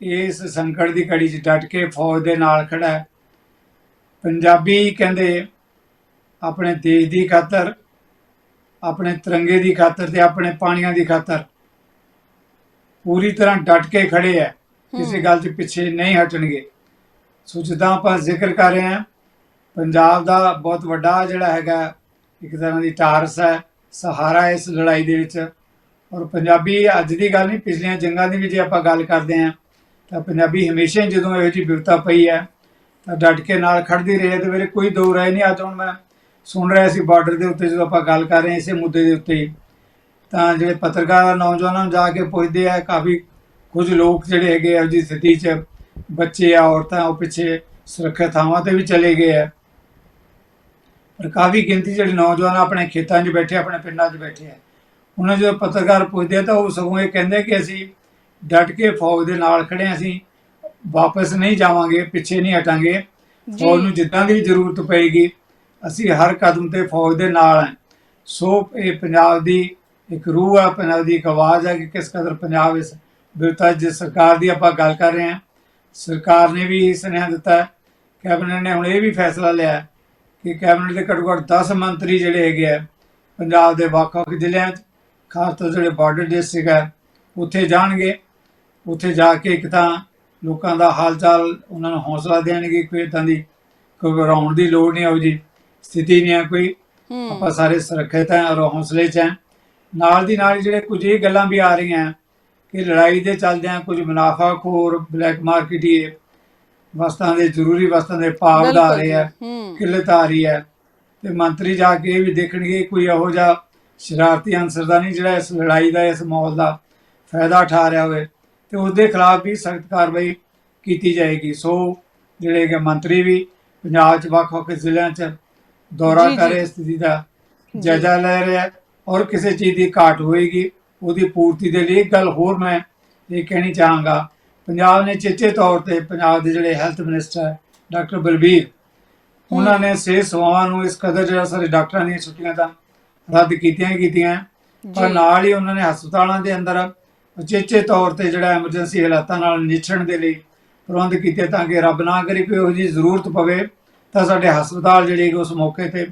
ਇਸ ਸੰਕਟ ਦੀ ਘੜੀ 'ਚ ਡਟ ਕੇ ਫੌਜ ਦੇ ਨਾਲ ਖੜਾ ਹੈ। ਪੰਜਾਬੀ ਕਹਿੰਦੇ ਆਪਣੇ ਦੇਸ਼ ਦੀ ਖਾਤਰ ਆਪਣੇ ਤਿਰੰਗੇ ਦੀ ਖਾਤਰ ਤੇ ਆਪਣੇ ਪਾਣੀਆਂ ਦੀ ਖਾਤਰ ਪੂਰੀ ਤਰ੍ਹਾਂ ਡਟ ਕੇ ਖੜੇ ਹੈ। ਕਿਸੇ ਗੱਲ 'ਚ ਪਿੱਛੇ ਨਹੀਂ ਹਟਣਗੇ। ਸੋ ਜਿੱਦਾਂ ਆਪਾਂ ਜ਼ਿਕਰ ਕਰ ਰਹੇ ਹਾਂ, ਪੰਜਾਬ ਦਾ ਬਹੁਤ ਵੱਡਾ ਜਿਹੜਾ ਹੈਗਾ, ਇੱਕ ਤਰ੍ਹਾਂ ਦੀ ਟਾਰਸ ਹੈ, ਸਹਾਰਾ ਇਸ ਲੜਾਈ ਦੇ ਵਿੱਚ। ਔਰ ਪੰਜਾਬੀ ਅੱਜ ਦੀ ਗੱਲ ਨਹੀਂ, ਪਿਛਲੀਆਂ ਜੰਗਾਂ ਦੀ ਵੀ ਜੇ ਆਪਾਂ ਗੱਲ ਕਰਦੇ ਹਾਂ, ਤਾਂ ਪੰਜਾਬੀ ਹਮੇਸ਼ਾ ਹੀ ਜਦੋਂ ਇਹੋ ਜਿਹੀ ਵਿਪਤਾ ਪਈ ਹੈ, ਤਾਂ ਡਟ ਕੇ ਨਾਲ ਖੜਦੀ ਰਹੀ ਹੈ। ਤੇ ਮੇਰੇ ਕੋਈ ਦੋ ਰਾਏ ਨਹੀਂ, ਅੱਜ ਹੁਣ ਮੈਂ ਸੁਣ ਰਿਹਾ ਸੀ ਬਾਰਡਰ ਦੇ ਉੱਤੇ ਜਦੋਂ ਆਪਾਂ ਗੱਲ ਕਰ ਰਹੇ ਹਾਂ ਇਸੇ ਮੁੱਦੇ ਦੇ ਉੱਤੇ। ਤਾਂ ਜਿਹੜੇ ਪੱਤਰਕਾਰ ਨੌਜਵਾਨਾਂ ਨੂੰ ਜਾ ਕੇ ਪੁੱਛਦੇ ਆ, ਕਾਫੀ ਕੁਝ ਲੋਕ ਜਿਹੜੇ ਹੈਗੇ ਇਹੋ ਜਿਹੀ ਸਥਿਤੀ 'ਚ ਬੱਚੇ ਆ ਔਰਤਾਂ ਉਹ ਪਿੱਛੇ ਸੁਰੱਖਿਅਤ ਥਾਵਾਂ ਤੇ ਵੀ ਚਲੇ ਗਏ ਆ। ਪਰ ਕਾਫੀ ਗਿਣਤੀ ਜਿਹੜੇ ਨੌਜਵਾਨ ਆਪਣੇ ਖੇਤਾਂ 'ਚ ਬੈਠੇ ਆਪਣੇ ਪਿੰਡਾਂ 'ਚ ਬੈਠੇ ਆ। ਉਹਨਾਂ ਜਦੋਂ ਪੱਤਰਕਾਰ ਪੁੱਛਦੇ ਆ ਤਾਂ ਉਹ ਸਗੋਂ ਇਹ ਕਹਿੰਦੇ ਕਿ ਅਸੀਂ ਡਟ ਕੇ ਫੌਜ ਦੇ ਨਾਲ ਖੜੇ ਹਾਂ ਅਸੀਂ ਵਾਪਸ ਨਹੀਂ ਜਾਵਾਂਗੇ ਪਿੱਛੇ ਨਹੀਂ ਹਟਾਂਗੇ। ਫੌਜ ਨੂੰ ਜਿੱਦਾਂ ਦੀ ਜ਼ਰੂਰਤ ਪਏਗੀ ਅਸੀਂ ਹਰ ਕਦਮ ਤੇ ਫੌਜ ਦੇ ਨਾਲ ਹਾਂ। ਸੋ ਇਹ ਪੰਜਾਬ ਦੀ ਇੱਕ ਰੂਹ ਹੈ ਪੰਜਾਬ ਦੀ ਇੱਕ ਆਵਾਜ਼ ਹੈ ਕਿ ਕਿਸ ਕਦਰ ਪੰਜਾਬ ਇਸ ਵਿਵਤਾ ਜਿਸ ਸਰਕਾਰ ਦੀ ਆਪਾਂ ਗੱਲ ਕਰ ਰਹੇ ਹਾਂ। ਸਰਕਾਰ ਨੇ ਵੀ ਸੁਨੇਹਾ ਦਿੱਤਾ ਕੈਬਨਿਟ ਨੇ ਹੁਣ ਇਹ ਵੀ ਫੈਸਲਾ ਲਿਆ ਕਿ ਕੈਬਨਿਟ ਦੇ ਘੱਟੋ ਘੱਟ 10 ਮੰਤਰੀ ਜਿਹੜੇ ਹੈਗੇ ਆ ਪੰਜਾਬ ਦੇ ਵੱਖ-ਵੱਖ ਜ਼ਿਲ੍ਹਿਆਂ 'ਚ ਖਾਸ ਤੌਰ ਜਿਹੜੇ ਬਾਰਡਰ ਡਿਸਟ੍ਰਿਕਟ ਹੈ ਉੱਥੇ ਜਾਣਗੇ। ਉੱਥੇ ਜਾ ਕੇ ਇੱਕ ਤਾਂ ਲੋਕਾਂ ਦਾ ਹਾਲ ਚਾਲ ਉਹਨਾਂ ਨੂੰ ਹੌਸਲਾ ਦੇਣਗੇ ਕੋਈ ਇਦਾਂ ਦੀ ਕੋਈ ਘਬਰਾਉਣ ਦੀ ਲੋੜ ਨਹੀਂ ਆਉ ਜੀ ਸਥਿਤੀ ਨਹੀਂ ਹੈ ਕੋਈ। ਆਪਾਂ ਸਾਰੇ ਸੁਰੱਖਿਅਤ ਹੈ ਔਰ ਹੌਸਲੇ 'ਚ ਹੈ ਨਾਲ ਦੀ ਨਾਲ ਜਿਹੜੇ ਕੁਝ ਇਹ ਗੱਲਾਂ ਵੀ ਆ ਰਹੀਆਂ ਕਿ ਲੜਾਈ ਦੇ ਚੱਲਦਿਆਂ ਕੁਝ ਮੁਨਾਫਾਖੋਰ ਬਲੈਕ ਮਾਰਕੀਟ ਹੀ ਵਸਤਾਂ ਦੇ ਜ਼ਰੂਰੀ ਵਸਤਾਂ ਦੇ ਭਾਅ ਵਧਾ ਰਹੇ ਆ ਕਿੱਲਤ ਆ ਰਹੀ ਹੈ। ਤੇ ਮੰਤਰੀ ਜਾ ਕੇ ਇਹ ਵੀ ਦੇਖਣਗੇ ਕੋਈ ਇਹੋ ਜਿਹਾ ਸ਼ਰਾਰਤੀ ਅਨਸਰ ਦਾ ਨਹੀਂ ਜਿਹੜਾ ਇਸ ਲੜਾਈ ਦਾ ਇਸ ਮਾਹੌਲ ਦਾ ਫਾਇਦਾ ਉਠਾ ਰਿਹਾ ਹੋਵੇ। ਤੇ ਉਸ ਦੇ ਖਿਲਾਫ ਵੀ ਸਖਤ ਕਾਰਵਾਈ ਕੀਤੀ ਜਾਏਗੀ। ਸੋ ਜਿਹੜੇ ਕਿ ਮੰਤਰੀ ਵੀ ਪੰਜਾਬ 'ਚ ਵੱਖ-ਵੱਖ ਜ਼ਿਲ੍ਹਿਆਂ 'ਚ ਦੌਰਾ ਕਰ ਸਥਿਤੀ ਦਾ ਜਾਇਜ਼ਾ ਲੈ ਰਿਹਾ ਔਰ ਕਿਸੇ ਚੀਜ਼ ਦੀ ਘਾਟ ਹੋਏਗੀ। ਉਹਦੀ ਪੂਰਤੀ ਦੇ ਲਈ ਇੱਕ ਗੱਲ ਹੋਰ ਮੈਂ ਇਹ ਕਹਿਣੀ ਚਾਹਾਂਗਾ ਪੰਜਾਬ ਨੇ ਚੇਚੇ ਤੌਰ ਤੇ ਪੰਜਾਬ ਦੇ ਜਿਹੜੇ ਹੈਲਥ ਮਿਨਿਸਟਰ ਡਾਕਟਰ ਬਲਬੀਰ ਉਹਨਾਂ ਨੇ ਸਿਹਤ ਸੇਵਾਵਾਂ ਨੂੰ ਇਸ ਕਦਰ ਜਿਹੜਾ ਸਾਰੇ ਡਾਕਟਰਾਂ ਦੀਆਂ ਛੁੱਟੀਆਂ ਤਾਂ ਰੱਦ ਕੀਤੀਆਂ ਕੀਤੀਆਂ ਪਰ ਜੀ। ਨਾਲ ਹੀ ਉਹਨਾਂ ਨੇ ਹਸਪਤਾਲਾਂ ਦੇ ਅੰਦਰ ਉਚੇਚੇ ਤੌਰ ਤੇ ਜਿਹੜਾ ਐਮਰਜੈਂਸੀ ਹਾਲਾਤਾਂ ਨਾਲ ਨਜਿੱਠਣ ਦੇ ਲਈ ਪ੍ਰਬੰਧ ਕੀਤੇ ਤਾਂ ਕਿ ਰੱਬ ਨਾ ਕਰੇ ਕੋਈ ਇਹੋ ਜਿਹੀ ਜ਼ਰੂਰਤ ਪਵੇ ਤਾਂ ਸਾਡੇ ਹਸਪਤਾਲ ਜਿਹੜੇ ਉਸ ਮੌਕੇ ਤੇ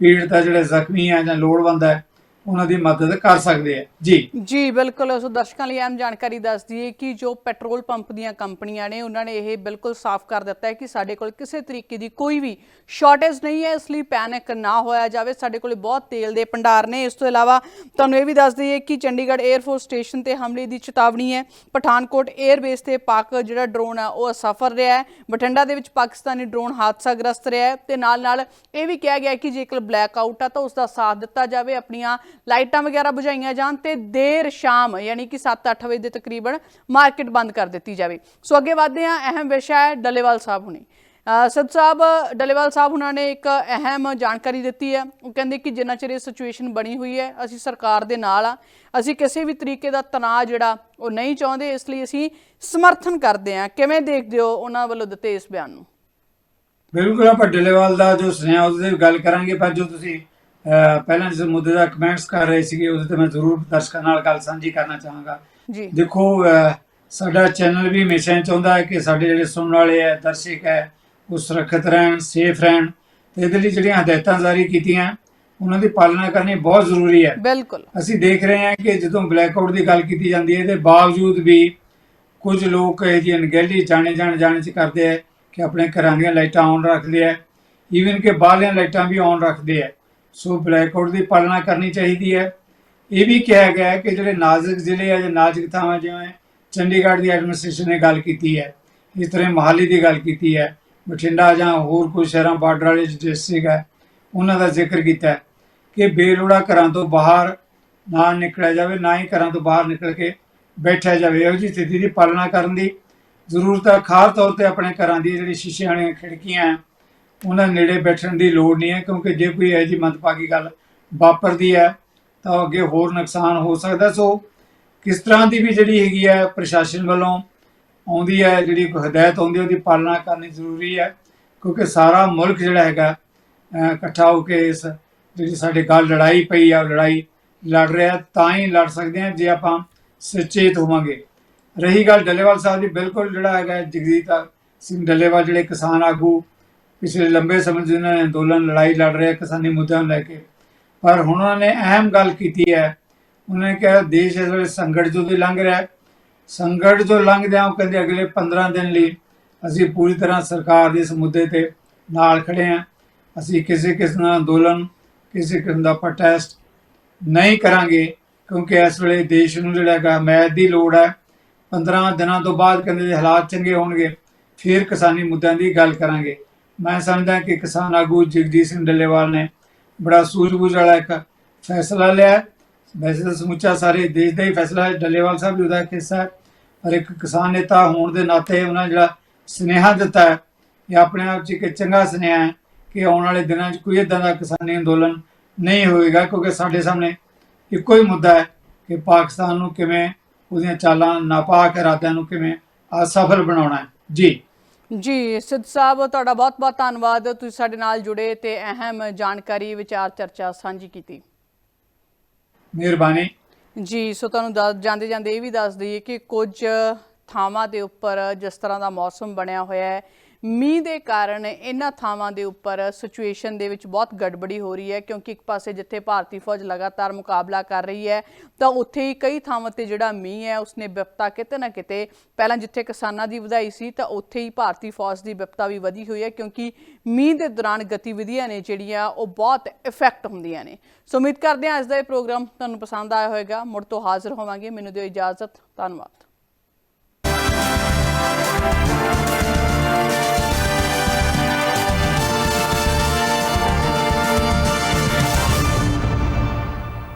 ਪੀੜਤ ਆ ਜਿਹੜੇ ਜ਼ਖਮੀ ਆ ਜਾਂ ਲੋੜਵੰਦ ਹੈ ਉਹਨਾਂ ਦੀ ਮਦਦ ਕਰ ਸਕਦੇ ਆ। ਜੀ। ਜੀ, ਬਿਲਕੁਲ। ਸੋ ਦਰਸ਼ਕਾਂ ਲਈ ਅਹਿਮ ਜਾਣਕਾਰੀ ਦੱਸ ਦਈਏ ਕਿ ਜੋ ਪੈਟਰੋਲ ਪੰਪ ਦੀਆਂ ਕੰਪਨੀਆਂ ਨੇ, ਉਹਨਾਂ ਨੇ ਇਹ ਬਿਲਕੁਲ ਸਾਫ਼ ਕਰ ਦਿੱਤਾ ਹੈ ਕਿ ਸਾਡੇ ਕੋਲ ਕਿਸੇ ਤਰੀਕੇ ਦੀ ਕੋਈ ਵੀ ਸ਼ਾਰਟੇਜ ਨਹੀਂ ਹੈ। ਇਸ ਲਈ ਪੈਨਿਕ ਨਾ ਹੋਇਆ ਜਾਵੇ। ਸਾਡੇ ਕੋਲ ਬਹੁਤ ਤੇਲ ਦੇ ਭੰਡਾਰ ਨੇ। ਇਸ ਤੋਂ ਇਲਾਵਾ ਤੁਹਾਨੂੰ ਇਹ ਵੀ ਦੱਸ ਦਈਏ ਕਿ ਚੰਡੀਗੜ੍ਹ 에ਅਰਫੋਰਸ ਸਟੇਸ਼ਨ ਤੇ ਹਮਲੇ ਦੀ ਚੇਤਾਵਨੀ ਹੈ। ਪਠਾਨਕੋਟ 에ਅਰਬੇਸ ਤੇ ਪਾਕ ਜਿਹੜਾ ਡਰੋਨ ਆ, ਉਹ ਅਸਫਲ ਰਿਹਾ ਹੈ। ਬਠਿੰਡਾ ਦੇ ਵਿੱਚ ਪਾਕਿਸਤਾਨੀ ਡਰੋਨ ਹਾਦਸਾਗ੍ਰਸਤ ਰਿਹਾ ਹੈ ਤੇ ਨਾਲ ਨਾਲ ਇਹ ਵੀ ਕਿਹਾ ਗਿਆ ਕਿ ਜੇਕਰ ਬਲੈਕ ਆਊਟ ਆ ਤਾਂ ਉਸ ਦਾ ਸਾਥ ਦਿੱਤਾ ਜਾਵੇ। ਆਪਣੀਆਂ ਲਾਈਟਾਂ ਵਗੈਰਾ ਬੁਝਾਈਆਂ ਜਾਣ ਤੇ ਦੇਰ ਸ਼ਾਮ, ਯਾਨੀ ਕਿ 7-8 ਵਜੇ ਦੇ ਤਕਰੀਬਨ ਮਾਰਕੀਟ ਬੰਦ ਕਰ ਦਿੱਤੀ ਜਾਵੇ। ਸੋ ਅੱਗੇ ਵਧਦੇ ਹਾਂ, ਅਹਿਮ ਵਿਸ਼ਾ ਹੈ ਡੱਲੇਵਾਲ ਸਾਹਿਬ ਹੁਣੀ। ਸਦ ਸਾਹਿਬ, ਡੱਲੇਵਾਲ ਸਾਹਿਬ ਉਹਨਾਂ ਨੇ ਇੱਕ ਅਹਿਮ ਜਾਣਕਾਰੀ ਦਿੱਤੀ ਹੈ। ਉਹ ਕਹਿੰਦੇ ਕਿ ਜਿੰਨਾ ਚਿਰ ਇਹ ਸਿਚੁਏਸ਼ਨ ਬਣੀ ਹੋਈ ਹੈ, ਅਸੀਂ ਸਰਕਾਰ ਦੇ ਨਾਲ ਆ ਅਸੀਂ ਕਿਸੇ ਵੀ ਤਰੀਕੇ ਦਾ ਤਣਾਅ ਜਿਹੜਾ ਉਹ ਨਹੀਂ ਚਾਹੁੰਦੇ, ਇਸ ਲਈ ਅਸੀਂ ਸਮਰਥਨ ਕਰਦੇ ਹਾਂ। ਕਿਵੇਂ ਦੇਖਦੇ ਹੋ ਉਹਨਾਂ ਵੱਲੋਂ ਦਿੱਤੇ ਇਸ ਬਿਆਨ ਨੂੰ? ਬਿਲਕੁਲ, ਆਪਾਂ ਡੱਲੇਵਾਲ ਦਾ ਜੋ ਸੁਨੇਹਾ, ਉਹਦੇ ਗੱਲ ਕਰਾਂਗੇ, ਪਰ ਜੋ ਤੁਸੀਂ ਪਹਿਲਾਂ ਜਿਸ ਮੁੱਦੇ ਦਾ ਕਮੈਂਟਸ ਕਰ ਰਹੇ ਸੀਗੇ ਉਹਦੇ ਤੇ ਮੈਂ ਜ਼ਰੂਰ ਦਰਸ਼ਕਾਂ ਨਾਲ ਗੱਲ ਸਾਂਝੀ ਕਰਨਾ ਚਾਹਾਂਗਾ। ਜੀ। ਦੇਖੋ ਸਾਡਾ ਚੈਨਲ ਵੀ ਹਮੇਸ਼ਾ ਚਾਹੁੰਦਾ ਹੈ ਕਿ ਸਾਡੇ ਜਿਹੜੇ ਸੁਣਨ ਵਾਲੇ ਹੈ ਦਰਸ਼ਕ ਹੈ ਉਹ ਸੁਰੱਖਿਅਤ ਰਹਿਣ ਸੇਫ ਰਹਿਣ। ਤੇ ਇਹਦੇ ਲਈ ਜਿਹੜੀਆਂ ਹਦਾਇਤਾਂ ਜਾਰੀ ਕੀਤੀਆਂ ਉਹਨਾਂ ਦੀ ਪਾਲਣਾ ਕਰਨੀ ਬਹੁਤ ਜ਼ਰੂਰੀ ਹੈ। ਬਿਲਕੁਲ। ਅਸੀਂ ਦੇਖ ਰਹੇ ਹਾਂ ਕਿ ਜਦੋਂ ਬਲੈਕਆਊਟ ਦੀ ਗੱਲ ਕੀਤੀ ਜਾਂਦੀ ਹੈ ਇਹਦੇ ਬਾਵਜੂਦ ਵੀ ਕੁਝ ਲੋਕ ਇਹ ਜੀ ਅਣਗਹਿਲੀ ਜਾਣੇ ਜਾਣ ਜਾਣੇ ਚ ਕਰਦੇ ਹੈ ਕਿ ਆਪਣੇ ਘਰਾਂ ਦੀਆਂ ਲਾਈਟਾਂ ਆਨ ਰੱਖਦੇ ਹੈ। ਈਵਨ ਕਿ ਬਾਹਰਲੀਆਂ ਲਾਈਟਾਂ ਵੀ ਆਨ ਰੱਖਦੇ ਹੈ। ਸੋ ਬਲੈਕਆਊਟ ਦੀ ਪਾਲਣਾ ਕਰਨੀ ਚਾਹੀਦੀ ਹੈ। ਇਹ ਵੀ ਕਿਹਾ ਗਿਆ ਹੈ ਕਿ ਜਿਹੜੇ ਨਾਜ਼ੁਕ ਜ਼ਿਲ੍ਹੇ ਆ ਜਾਂ ਨਾਜ਼ੁਕ ਥਾਵਾਂ ਜਿਵੇਂ ਚੰਡੀਗੜ੍ਹ ਦੀ ਐਡਮਿਨਿਸਟ੍ਰੇਸ਼ਨ ਨੇ ਗੱਲ ਕੀਤੀ ਹੈ ਇਸ ਤਰ੍ਹਾਂ ਮਹਾਲੀ ਦੀ ਗੱਲ ਕੀਤੀ ਹੈ ਬਠਿੰਡਾ ਜਾਂ ਹੋਰ ਕੋਈ ਸ਼ਹਿਰਾਂ ਬਾਰਡਰ ਵਾਲੇ ਡਿਸਟ੍ਰਿਕਟ ਹੈ ਉਹਨਾਂ ਦਾ ਜ਼ਿਕਰ ਕੀਤਾ ਹੈ ਕਿ ਬੇਲੋੜਾ ਘਰਾਂ ਤੋਂ ਬਾਹਰ ਨਾ ਨਿਕਲਿਆ ਜਾਵੇ ਨਾ ਹੀ ਘਰਾਂ ਤੋਂ ਬਾਹਰ ਨਿਕਲ ਕੇ ਬੈਠਿਆ ਜਾਵੇ। ਇਹੋ ਜਿਹੀ ਸਥਿਤੀ ਦੀ ਪਾਲਣਾ ਕਰਨ ਦੀ ਜ਼ਰੂਰਤ ਹੈ। ਖਾਸ ਤੌਰ ਤੇ ਆਪਣੇ ਘਰਾਂ ਦੀ ਜਿਹੜੀ ਸ਼ੀਸ਼ੇ ਵਾਲੀਆਂ ਖਿੜਕੀਆਂ ਹੈ, ਉਹਨਾਂ ਨੇੜੇ ਬੈਠਣ ਦੀ ਲੋੜ ਨਹੀਂ ਹੈ, ਕਿਉਂਕਿ ਜੇ ਕੋਈ ਇਹੋ ਜਿਹੀ ਮੰਦਭਾਗੀ ਗੱਲ ਵਾਪਰਦੀ ਹੈ, ਤਾਂ ਅੱਗੇ ਹੋਰ ਨੁਕਸਾਨ ਹੋ ਸਕਦਾ। ਸੋ ਕਿਸ ਤਰ੍ਹਾਂ ਦੀ ਵੀ ਜਿਹੜੀ ਹੈਗੀ ਹੈ ਪ੍ਰਸ਼ਾਸਨ ਵੱਲੋਂ ਆਉਂਦੀ ਹੈ, ਜਿਹੜੀ ਕੋਈ ਹਦਾਇਤ ਆਉਂਦੀ ਉਹਦੀ ਪਾਲਣਾ ਕਰਨੀ ਜ਼ਰੂਰੀ ਹੈ, ਕਿਉਂਕਿ ਸਾਰਾ ਮੁਲਕ ਜਿਹੜਾ ਹੈਗਾ ਇਕੱਠਾ ਹੋ ਕੇ ਇਸ ਜਿਹੜੀ ਸਾਡੇ ਗੱਲ ਲੜਾਈ ਪਈ ਆ ਉਹ ਲੜਾਈ ਲੜ ਰਿਹਾ, ਤਾਂ ਹੀ ਲੜ ਸਕਦੇ ਹਾਂ ਜੇ ਆਪਾਂ ਸੁਚੇਤ ਹੋਵਾਂਗੇ। ਰਹੀ ਗੱਲ ਡੱਲੇਵਾਲ ਸਾਹਿਬ ਦੀ, ਬਿਲਕੁਲ ਜਿਹੜਾ ਹੈਗਾ ਜਗਜੀਤ ਸਿੰਘ ਡੱਲੇਵਾਲ, ਜਿਹੜੇ ਕਿਸਾਨ ਆਗੂ ਪਿਛਲੇ ਲੰਬੇ ਸਮੇਂ ਤੋਂ ਇਹਨਾਂ ਨੇ ਅੰਦੋਲਨ, ਲੜਾਈ ਲੜ ਰਹੇ, ਕਿਸਾਨੀ ਮੁੱਦਿਆਂ ਨੂੰ ਲੈ ਕੇ। ਪਰ ਹੁਣ ਉਹਨਾਂ ਨੇ ਅਹਿਮ ਗੱਲ ਕੀਤੀ ਹੈ। ਉਹਨਾਂ ਨੇ ਕਿਹਾ, ਦੇਸ਼ ਇਸ ਵੇਲੇ ਸੰਕਟ ਚੋਂ ਦੀ ਲੰਘ ਰਿਹਾ ਹੈ। ਸੰਕਟ ਜੋ ਲੰਘਦਿਆਂ ਉਹ ਕਹਿੰਦੇ, ਅਗਲੇ 15 ਦਿਨ ਲਈ ਅਸੀਂ ਪੂਰੀ ਤਰ੍ਹਾਂ ਸਰਕਾਰ ਦੇ ਇਸ ਮੁੱਦੇ ਤੇ ਨਾਲ ਖੜੇ ਹਾਂ। ਅਸੀਂ ਕਿਸੇ ਕਿਸਮ ਦਾ ਅੰਦੋਲਨ, ਕਿਸੇ ਕਿਸਮ ਦਾ ਪ੍ਰੋਟੈਸਟ ਨਹੀਂ ਕਰਾਂਗੇ, ਕਿਉਂਕਿ ਇਸ ਵੇਲੇ ਦੇਸ਼ ਨੂੰ ਜਿਹੜਾ ਹੈਗਾ ਮੈਦ ਦੀ ਲੋੜ ਹੈ। 15 ਦਿਨਾਂ ਤੋਂ ਬਾਅਦ ਕਹਿੰਦੇ ਜੇ ਹਾਲਾਤ ਚੰਗੇ ਹੋਣਗੇ, ਫਿਰ ਕਿਸਾਨੀ ਮੁੱਦਿਆਂ ਦੀ ਗੱਲ ਕਰਾਂਗੇ। ਮੈਂ ਸਮਝਦਾ ਕਿ ਕਿਸਾਨ ਆਗੂ ਜਗਜੀਤ ਸਿੰਘ ਡੱਲੇਵਾਲ ਨੇ ਬੜਾ ਸੂਝ-ਬੂਝ ਵਾਲਾ ਇੱਕ ਫੈਸਲਾ ਲਿਆ ਵੈਸੇ ਤਾਂ ਸਮੁੱਚਾ ਸਾਰੇ ਦੇਸ਼ ਦਾ ਹੀ ਫੈਸਲਾ ਹੈ। ਡੱਲੇਵਾਲ ਸਾਹਿਬ ਵੀ ਉਹਦਾ ਇੱਕ ਹਿੱਸਾ ਹੈ। ਪਰ ਇੱਕ ਕਿਸਾਨ ਨੇਤਾ ਹੋਣ ਦੇ ਨਾਤੇ ਉਹਨਾਂ ਨੇ ਜਿਹੜਾ ਸੁਨੇਹਾ ਦਿੱਤਾ ਹੈ, ਇਹ ਆਪਣੇ ਆਪ 'ਚ ਇੱਕ ਚੰਗਾ ਸੁਨੇਹਾ ਹੈ ਕਿ ਆਉਣ ਵਾਲੇ ਦਿਨਾਂ 'ਚ ਕੋਈ ਇਦਾਂ ਦਾ ਕਿਸਾਨੀ ਅੰਦੋਲਨ ਨਹੀਂ ਹੋਏਗਾ, ਕਿਉਂਕਿ ਸਾਡੇ ਸਾਹਮਣੇ ਇੱਕੋ ਹੀ ਮੁੱਦਾ ਹੈ ਕਿ ਪਾਕਿਸਤਾਨ ਨੂੰ ਕਿਵੇਂ ਉਹਦੀਆਂ ਚਾਲਾਂ ਨਾਪਾਕ ਇਰਾਦਿਆਂ ਨੂੰ ਕਿਵੇਂ ਅਸਫਲ ਬਣਾਉਣਾ ਹੈ। ਜੀ। ਜੀ ਸਿੱਧ ਸਾਹਿਬ ਤੁਹਾਡਾ ਬਹੁਤ-ਬਹੁਤ ਧੰਨਵਾਦ। ਤੁਸੀਂ ਸਾਡੇ ਨਾਲ ਜੁੜੇ ਤੇ ਅਹਿਮ ਜਾਣਕਾਰੀ ਵਿਚਾਰ ਚਰਚਾ ਸਾਂਝੀ ਕੀਤੀ। ਮਿਹਰਬਾਨੀ। ਜੀ ਸੋ ਤੁਹਾਨੂੰ ਦੱਸ ਜਾਂਦੇ ਜਾਂਦੇ ਇਹ ਵੀ ਦੱਸ ਦਈਏ ਕਿ ਕੁਝ ਥਾਵਾਂ ਦੇ ਉੱਪਰ ਜਿਸ ਤਰ੍ਹਾਂ ਦਾ ਮੌਸਮ ਬਣਿਆ ਹੋਇਆ ਹੈ ਮੀਂਹ ਦੇ ਕਾਰਨ ਇਹਨਾਂ ਥਾਵਾਂ ਦੇ ਉੱਪਰ ਸਿਚੁਏਸ਼ਨ ਦੇ ਵਿੱਚ ਬਹੁਤ ਗੜਬੜੀ ਹੋ ਰਹੀ ਹੈ, ਕਿਉਂਕਿ ਇੱਕ ਪਾਸੇ ਜਿੱਥੇ ਭਾਰਤੀ ਫੌਜ ਲਗਾਤਾਰ ਮੁਕਾਬਲਾ ਕਰ ਰਹੀ ਹੈ, ਤਾਂ ਉੱਥੇ ਹੀ ਕਈ ਥਾਵਾਂ ਤੇ ਜਿਹੜਾ ਮੀਂਹ ਹੈ, ਉਸਨੇ ਵਿਪਤਾ ਕਿਤੇ ਨਾ ਕਿਤੇ, ਪਹਿਲਾਂ ਜਿੱਥੇ ਕਿਸਾਨਾਂ ਦੀ ਵਧਾਈ ਸੀ, ਤਾਂ ਉੱਥੇ ਹੀ ਭਾਰਤੀ ਫੌਜ ਦੀ ਵਿਪਤਾ ਵੀ ਵਧੀ ਹੋਈ ਹੈ, ਕਿਉਂਕਿ ਮੀਂਹ ਦੇ ਦੌਰਾਨ ਗਤੀਵਿਧੀਆਂ ਨੇ ਜਿਹੜੀਆਂ, ਉਹ ਬਹੁਤ ਇਫੈਕਟ ਹੁੰਦੀਆਂ ਨੇ। ਸੋ ਉਮੀਦ ਕਰਦੇ ਹਾਂ ਅੱਜ ਦਾ ਇਹ ਪ੍ਰੋਗਰਾਮ ਤੁਹਾਨੂੰ ਪਸੰਦ ਆਇਆ ਹੋਵੇਗਾ। ਮੁੜ ਤੋਂ ਹਾਜ਼ਰ ਹੋਵਾਂਗੇ। ਮੈਨੂੰ ਦਿਓ ਇਜਾਜ਼ਤ। ਧੰਨਵਾਦ।